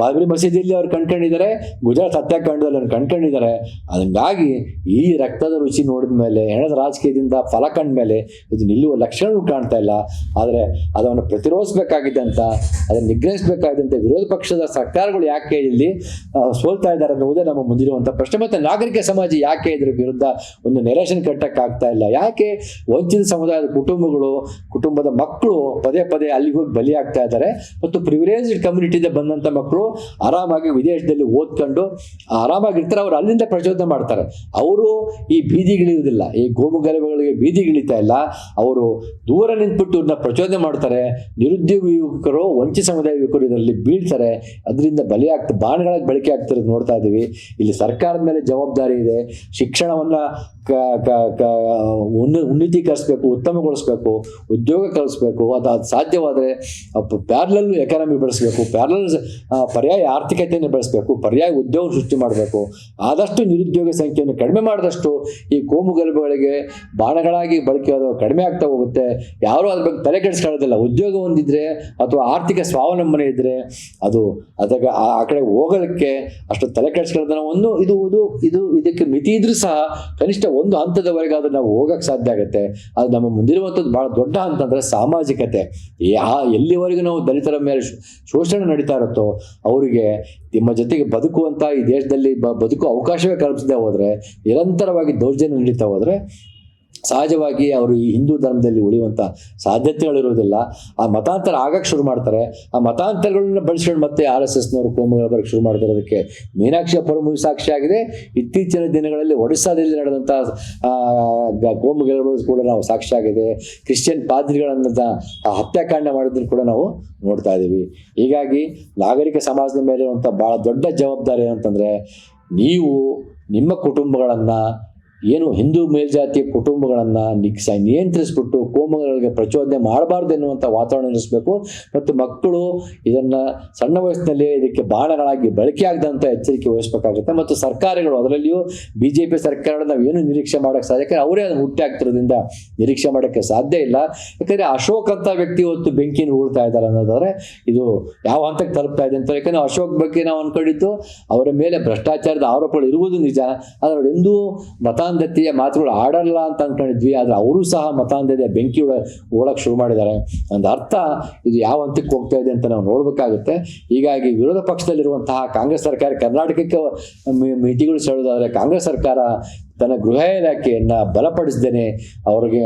ಬಾಬರಿ ಮಸೀದಿಯಲ್ಲಿ ಅವ್ರು ಕಂಡ್ಕೊಂಡಿದ್ದಾರೆ, ಗುಜರಾತ್ ಹತ್ಯಾಕಾಂಡದಲ್ಲಿ ಅವ್ರು ಕಂಡ್ಕೊಂಡಿದ್ದಾರೆ. ಅದಂಗಾಗಿ ಈ ರಕ್ತದ ರುಚಿ ನೋಡಿದ ಮೇಲೆ, ಹೆಣದ ರಾಜಕೀಯದಿಂದ ಫಲ ಕಂಡ್ಮೇಲೆ ಇದು ನಿಲ್ಲುವ ಲಕ್ಷಣಗಳು ಕಾಣ್ತಾ ಇಲ್ಲ. ಆದರೆ ಅದನ್ನು ಪ್ರತಿರೋಧಿಸಬೇಕಾಗಿದೆ ಅಂತ, ಅದನ್ನು ನಿಗ್ರಹಿಸಬೇಕಾದಂತೆ ವಿರೋಧ ಪಕ್ಷದ ಸರ್ಕಾರಗಳು ಯಾಕೆ ಇಲ್ಲಿ ಸೋಲ್ತಾ ಇದ್ದಾರೆ ಅನ್ನುವುದೇ ನಮ್ಮ ಮುಂದಿರುವಂಥ ಪ್ರಶ್ನೆ. ಮತ್ತು ನಾಗರಿಕ ಸಮಾಜ ಯಾಕೆ ಇದ್ರ ವಿರುದ್ಧ ಒಂದು ನೆರೇಷನ್ ಕಟ್ಟಕ್ಕಾಗ್ತಾ ಇಲ್ಲ? ಯಾಕೆ ವಂಚಿತ ಸಮುದಾಯದ ಕುಟುಂಬಗಳು, ಕುಟುಂಬದ ಮಕ್ಕಳು ಪದೇ ಪದೇ ಅಲ್ಲಿಗೆ ಹೋಗಿ ಬಲಿಯಾಗ್ತಾ ಇದ್ದಾರೆ. ಮತ್ತು ಪ್ರಿವಿಲೇಜ್ಡ್ ಕಮ್ಯುನಿಟಿಯಿಂದ ಬಂದಂಥ ಮಕ್ಕಳು ಆರಾಮಾಗಿ ವಿದೇಶದಲ್ಲಿ ಓದ್ಕೊಂಡು ಆರಾಮಾಗಿರ್ತಾರೆ ಅವ್ರು ಅಲ್ಲಿಂದ ಪ್ರಚೋದನೆ ಮಾಡ್ತಾರೆ. ಅವರು ಈ ಬೀದಿಗಿಳಿಯುವುದಿಲ್ಲ ಈ ಗೋಮುಗಲಭೆಗಳಿಗೆ ಬೀದಿಗಿಳಿತಾ ಇಲ್ಲ. ಅವರು ದೂರ ನಿಂತ್ಬಿಟ್ಟು ಇವ್ರನ್ನ ಪ್ರಚೋದನೆ ಮಾಡ್ತಾರೆ. ನಿರುದ್ಯೋಗ ಯುವಕರು ವಂಚಿತ ಸಮುದಾಯ ಯುವಕರು ಇದರಲ್ಲಿ ಬೀಳ್ತಾರೆ. ಅದರಿಂದ ಬಲಿ ಆಗ್ತ ಬಾಣಗಳಾಗಿ ಬಳಕೆ ಆಗ್ತಿರೋದು ನೋಡ್ತಾ ಇದ್ದೀವಿ ಇಲ್ಲಿ ಸರ್ಕಾರದ ಮೇಲೆ ಜವಾಬ್ದಾರಿ ಇದೆ. ಶಿಕ್ಷಣವನ್ನ ಕ ಕ ಉನ್ನ ಉನ್ನತೀಕರಿಸಬೇಕು ಉತ್ತಮಗೊಳಿಸಬೇಕು, ಉದ್ಯೋಗ ಕಲಿಸ್ಬೇಕು, ಅದು ಅದು ಸಾಧ್ಯವಾದರೆ ಪ್ಯಾರ್ಲಲ್ ಎಕಾನಮಿ ಬೆಳೆಸಬೇಕು ಪ್ಯಾರ್ಲಲ್ ಪರ್ಯಾಯ ಆರ್ಥಿಕತೆಯನ್ನು ಬೆಳೆಸಬೇಕು, ಪರ್ಯಾಯ ಉದ್ಯೋಗ ಸೃಷ್ಟಿ ಮಾಡಬೇಕು. ಆದಷ್ಟು ನಿರುದ್ಯೋಗ ಸಂಖ್ಯೆಯನ್ನು ಕಡಿಮೆ ಮಾಡಿದಷ್ಟು ಈ ಕೋಮು ಗಲಭೆಗಳಿಗೆ ಬಾಣಗಳಾಗಿ ಬಳಕೆ ಅದು ಕಡಿಮೆ ಆಗ್ತಾ ಹೋಗುತ್ತೆ. ಯಾರೂ ಅದ್ರ ಬಗ್ಗೆ ತಲೆ ಕೆಡಿಸ್ಕೊಳ್ಳೋದಿಲ್ಲ. ಉದ್ಯೋಗ ಹೊಂದಿದ್ರೆ ಅಥವಾ ಆರ್ಥಿಕ ಸ್ವಾವಲಂಬನೆ ಇದ್ದರೆ ಅದು ಅದಕ್ಕೆ ಆ ಕಡೆ ಹೋಗಲಿಕ್ಕೆ ಅಷ್ಟು ತಲೆ ಕೆಡಿಸ್ಕೊಳ್ಳೋದನ್ನ ಒಂದು ಇದು ಇದು ಇದು ಇದಕ್ಕೆ ಮಿತಿ ಇದ್ರೂ ಸಹ ಕನಿಷ್ಠ ಒಂದು ಹಂತದವರೆಗೆ ಅದು ನಾವು ಹೋಗಕ್ಕೆ ಸಾಧ್ಯ ಆಗುತ್ತೆ. ಅದು ನಮ್ಮ ಮುಂದಿರುವಂಥದ್ದು ಭಾಳ ದೊಡ್ಡ ಹಂತ ಅಂದರೆ ಸಾಮಾಜಿಕತೆ. ಯಾ ಎಲ್ಲಿವರೆಗೂ ನಾವು ದಲಿತರ ಮೇಲೆ ಶೋಷಣೆ ನಡೀತಾ ಇರುತ್ತೋ, ಅವರಿಗೆ ನಿಮ್ಮ ಜೊತೆಗೆ ಬದುಕುವಂಥ ಈ ದೇಶದಲ್ಲಿ ಬದುಕುವ ಅವಕಾಶವೇ ಕಲ್ಪಿಸದೆ ಹೋದರೆ, ನಿರಂತರವಾಗಿ ದೌರ್ಜನ್ಯ ನಡೀತಾ ಹೋದರೆ ಸಹಜವಾಗಿ ಅವರು ಈ ಹಿಂದೂ ಧರ್ಮದಲ್ಲಿ ಉಳಿಯುವಂಥ ಸಾಧ್ಯತೆಗಳಿರೋದಿಲ್ಲ ಆ ಮತಾಂತರ ಆಗಕ್ಕೆ ಶುರು ಮಾಡ್ತಾರೆ. ಆ ಮತಾಂತರಗಳನ್ನ ಬಳಸ್ಕೊಂಡು ಮತ್ತೆ ಆರ್ ಎಸ್ ಎಸ್ನವರು ಕೋಮುಗಳ ಬರಕ್ಕೆ ಶುರು ಮಾಡ್ತಿರೋದಕ್ಕೆ ಮೀನಾಕ್ಷಿ ಪರಮ ಸಾಕ್ಷಿಯಾಗಿದೆ ಇತ್ತೀಚಿನ ದಿನಗಳಲ್ಲಿ ಒಡಿಸ್ಸಾದಲ್ಲಿ ನಡೆದಂಥ ಕೋಮುಗಳು ಕೂಡ ನಾವು ಸಾಕ್ಷಿಯಾಗಿದೆ ಕ್ರಿಶ್ಚಿಯನ್ ಪಾದ್ರಿಗಳನ್ನ ಹತ್ಯಾಕಾಂಡ ಮಾಡಿದ್ರು ಕೂಡ ನಾವು ನೋಡ್ತಾ ಇದ್ದೀವಿ. ಹೀಗಾಗಿ ನಾಗರಿಕ ಸಮಾಜದ ಮೇಲೆ ಇರುವಂಥ ಭಾಳ ದೊಡ್ಡ ಜವಾಬ್ದಾರಿ ಏನಂತಂದರೆ, ನೀವು ನಿಮ್ಮ ಕುಟುಂಬಗಳನ್ನು ಏನು ಹಿಂದೂ ಮೇಲ್ಜಾತಿಯ ಕುಟುಂಬಗಳನ್ನು ನಿಗ್ಸ ನಿಯಂತ್ರಿಸ್ಬಿಟ್ಟು ಕೋಮಗಳಿಗೆ ಪ್ರಚೋದನೆ ಮಾಡಬಾರ್ದು ಎನ್ನುವಂಥ ವಾತಾವರಣ ನಿರ್ಮಿಸಬೇಕು. ಮತ್ತು ಮಕ್ಕಳು ಇದನ್ನು ಸಣ್ಣ ವಯಸ್ಸಿನಲ್ಲಿ ಇದಕ್ಕೆ ಬಾಣಗಳಾಗಿ ಬಳಕೆ ಎಚ್ಚರಿಕೆ ವಹಿಸಬೇಕಾಗುತ್ತೆ. ಮತ್ತು ಸರ್ಕಾರಗಳು ಅದರಲ್ಲಿಯೂ ಬಿ ಜೆ ಪಿ ಸರ್ಕಾರ ನಾವು ಏನು ನಿರೀಕ್ಷೆ ಮಾಡೋಕ್ಕೆ ಸಾಧ್ಯ? ಯಾಕಂದರೆ ಅವರೇ ಅದನ್ನು ಹುಟ್ಟಿ ಆಗ್ತಿರೋದ್ರಿಂದ ನಿರೀಕ್ಷೆ ಮಾಡೋಕ್ಕೆ ಸಾಧ್ಯ ಇಲ್ಲ. ಯಾಕಂದರೆ ಅಶೋಕ್ ಅಂತ ವ್ಯಕ್ತಿ ಹೊತ್ತು ಬೆಂಕಿನ ಉಳ್ತಾ ಇದ್ದಾರೆ ಅನ್ನೋದಾದ್ರೆ ಇದು ಯಾವ ಹಂತಕ್ಕೆ ತಲುಪ್ತಾ ಇದೆ ಅಂತ ಯಾಕಂದ್ರೆ ಅಶೋಕ್ ಬಗ್ಗೆ ನಾವು ಅನ್ಕೊಂಡಿದ್ದು ಅವರ ಮೇಲೆ ಭ್ರಷ್ಟಾಚಾರದ ಆರೋಪಗಳು ಇರುವುದು ನಿಜ. ಆದರೆ ಅವರೆಂದೂ ಎಂದೂ ಮತಾಂಧತೆಯ ಮಾತುಗಳು ಆಡಲ್ಲ ಅಂತ ಅನ್ಕೊಂಡಿದ್ವಿ, ಆದರೆ ಅವರು ಸಹ ಮತಾಂಧತೆಯ ಬೆಂಕಿ ಒಳ ಓಡಕ್ಕೆ ಶುರು ಮಾಡಿದ್ದಾರೆ. ಒಂದು ಅರ್ಥ, ಇದು ಯಾವ ಹಂತಕ್ಕೆ ಹೋಗ್ತಾ ಇದೆ ಅಂತ ನಾವು ನೋಡಬೇಕಾಗುತ್ತೆ. ಹೀಗಾಗಿ ವಿರೋಧ ಪಕ್ಷದಲ್ಲಿರುವಂತಹ ಕಾಂಗ್ರೆಸ್ ಸರ್ಕಾರ ಕರ್ನಾಟಕಕ್ಕೆ ಮಿತಿಗಳು ಸೆಳೆದಾದರೆ ಕಾಂಗ್ರೆಸ್ ಸರ್ಕಾರ ತನ್ನ ಗೃಹ ಇಲಾಖೆಯನ್ನು ಬಲಪಡಿಸ್ದೇನೆ, ಅವರಿಗೆ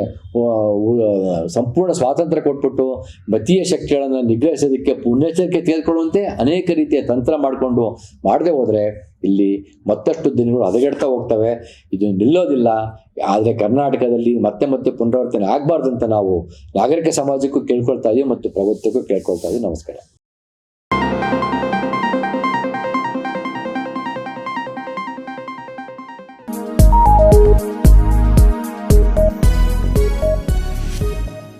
ಸಂಪೂರ್ಣ ಸ್ವಾತಂತ್ರ್ಯ ಕೊಟ್ಬಿಟ್ಟು ಮತೀಯ ಶಕ್ತಿಗಳನ್ನು ನಿಗ್ರಹಿಸೋದಕ್ಕೆ ಮುನ್ನೆಚ್ಚರಿಕೆ ತೆಗೆದುಕೊಳ್ಳುವಂತೆ ಅನೇಕ ರೀತಿಯ ತಂತ್ರ ಮಾಡಿಕೊಂಡು ಮಾಡದೆ ಹೋದರೆ ಇಲ್ಲಿ ಮತ್ತಷ್ಟು ದಿನಗಳು ಹದಗೆಡ್ತಾ ಹೋಗ್ತವೆ. ಇದು ನಿಲ್ಲೋದಿಲ್ಲ. ಆದರೆ ಕರ್ನಾಟಕದಲ್ಲಿ ಮತ್ತೆ ಮತ್ತೆ ಪುನರಾವರ್ತನೆ ಆಗಬಾರ್ದು ಅಂತ ನಾವು ನಾಗರಿಕ ಸಮಾಜಕ್ಕೂ ಕೇಳ್ಕೊಳ್ತಾ ಇದೀವಿ ಮತ್ತು ಪ್ರಭುತ್ವಕ್ಕೂ ಕೇಳ್ಕೊಳ್ತಾ ಇದೀವಿ. ನಮಸ್ಕಾರ.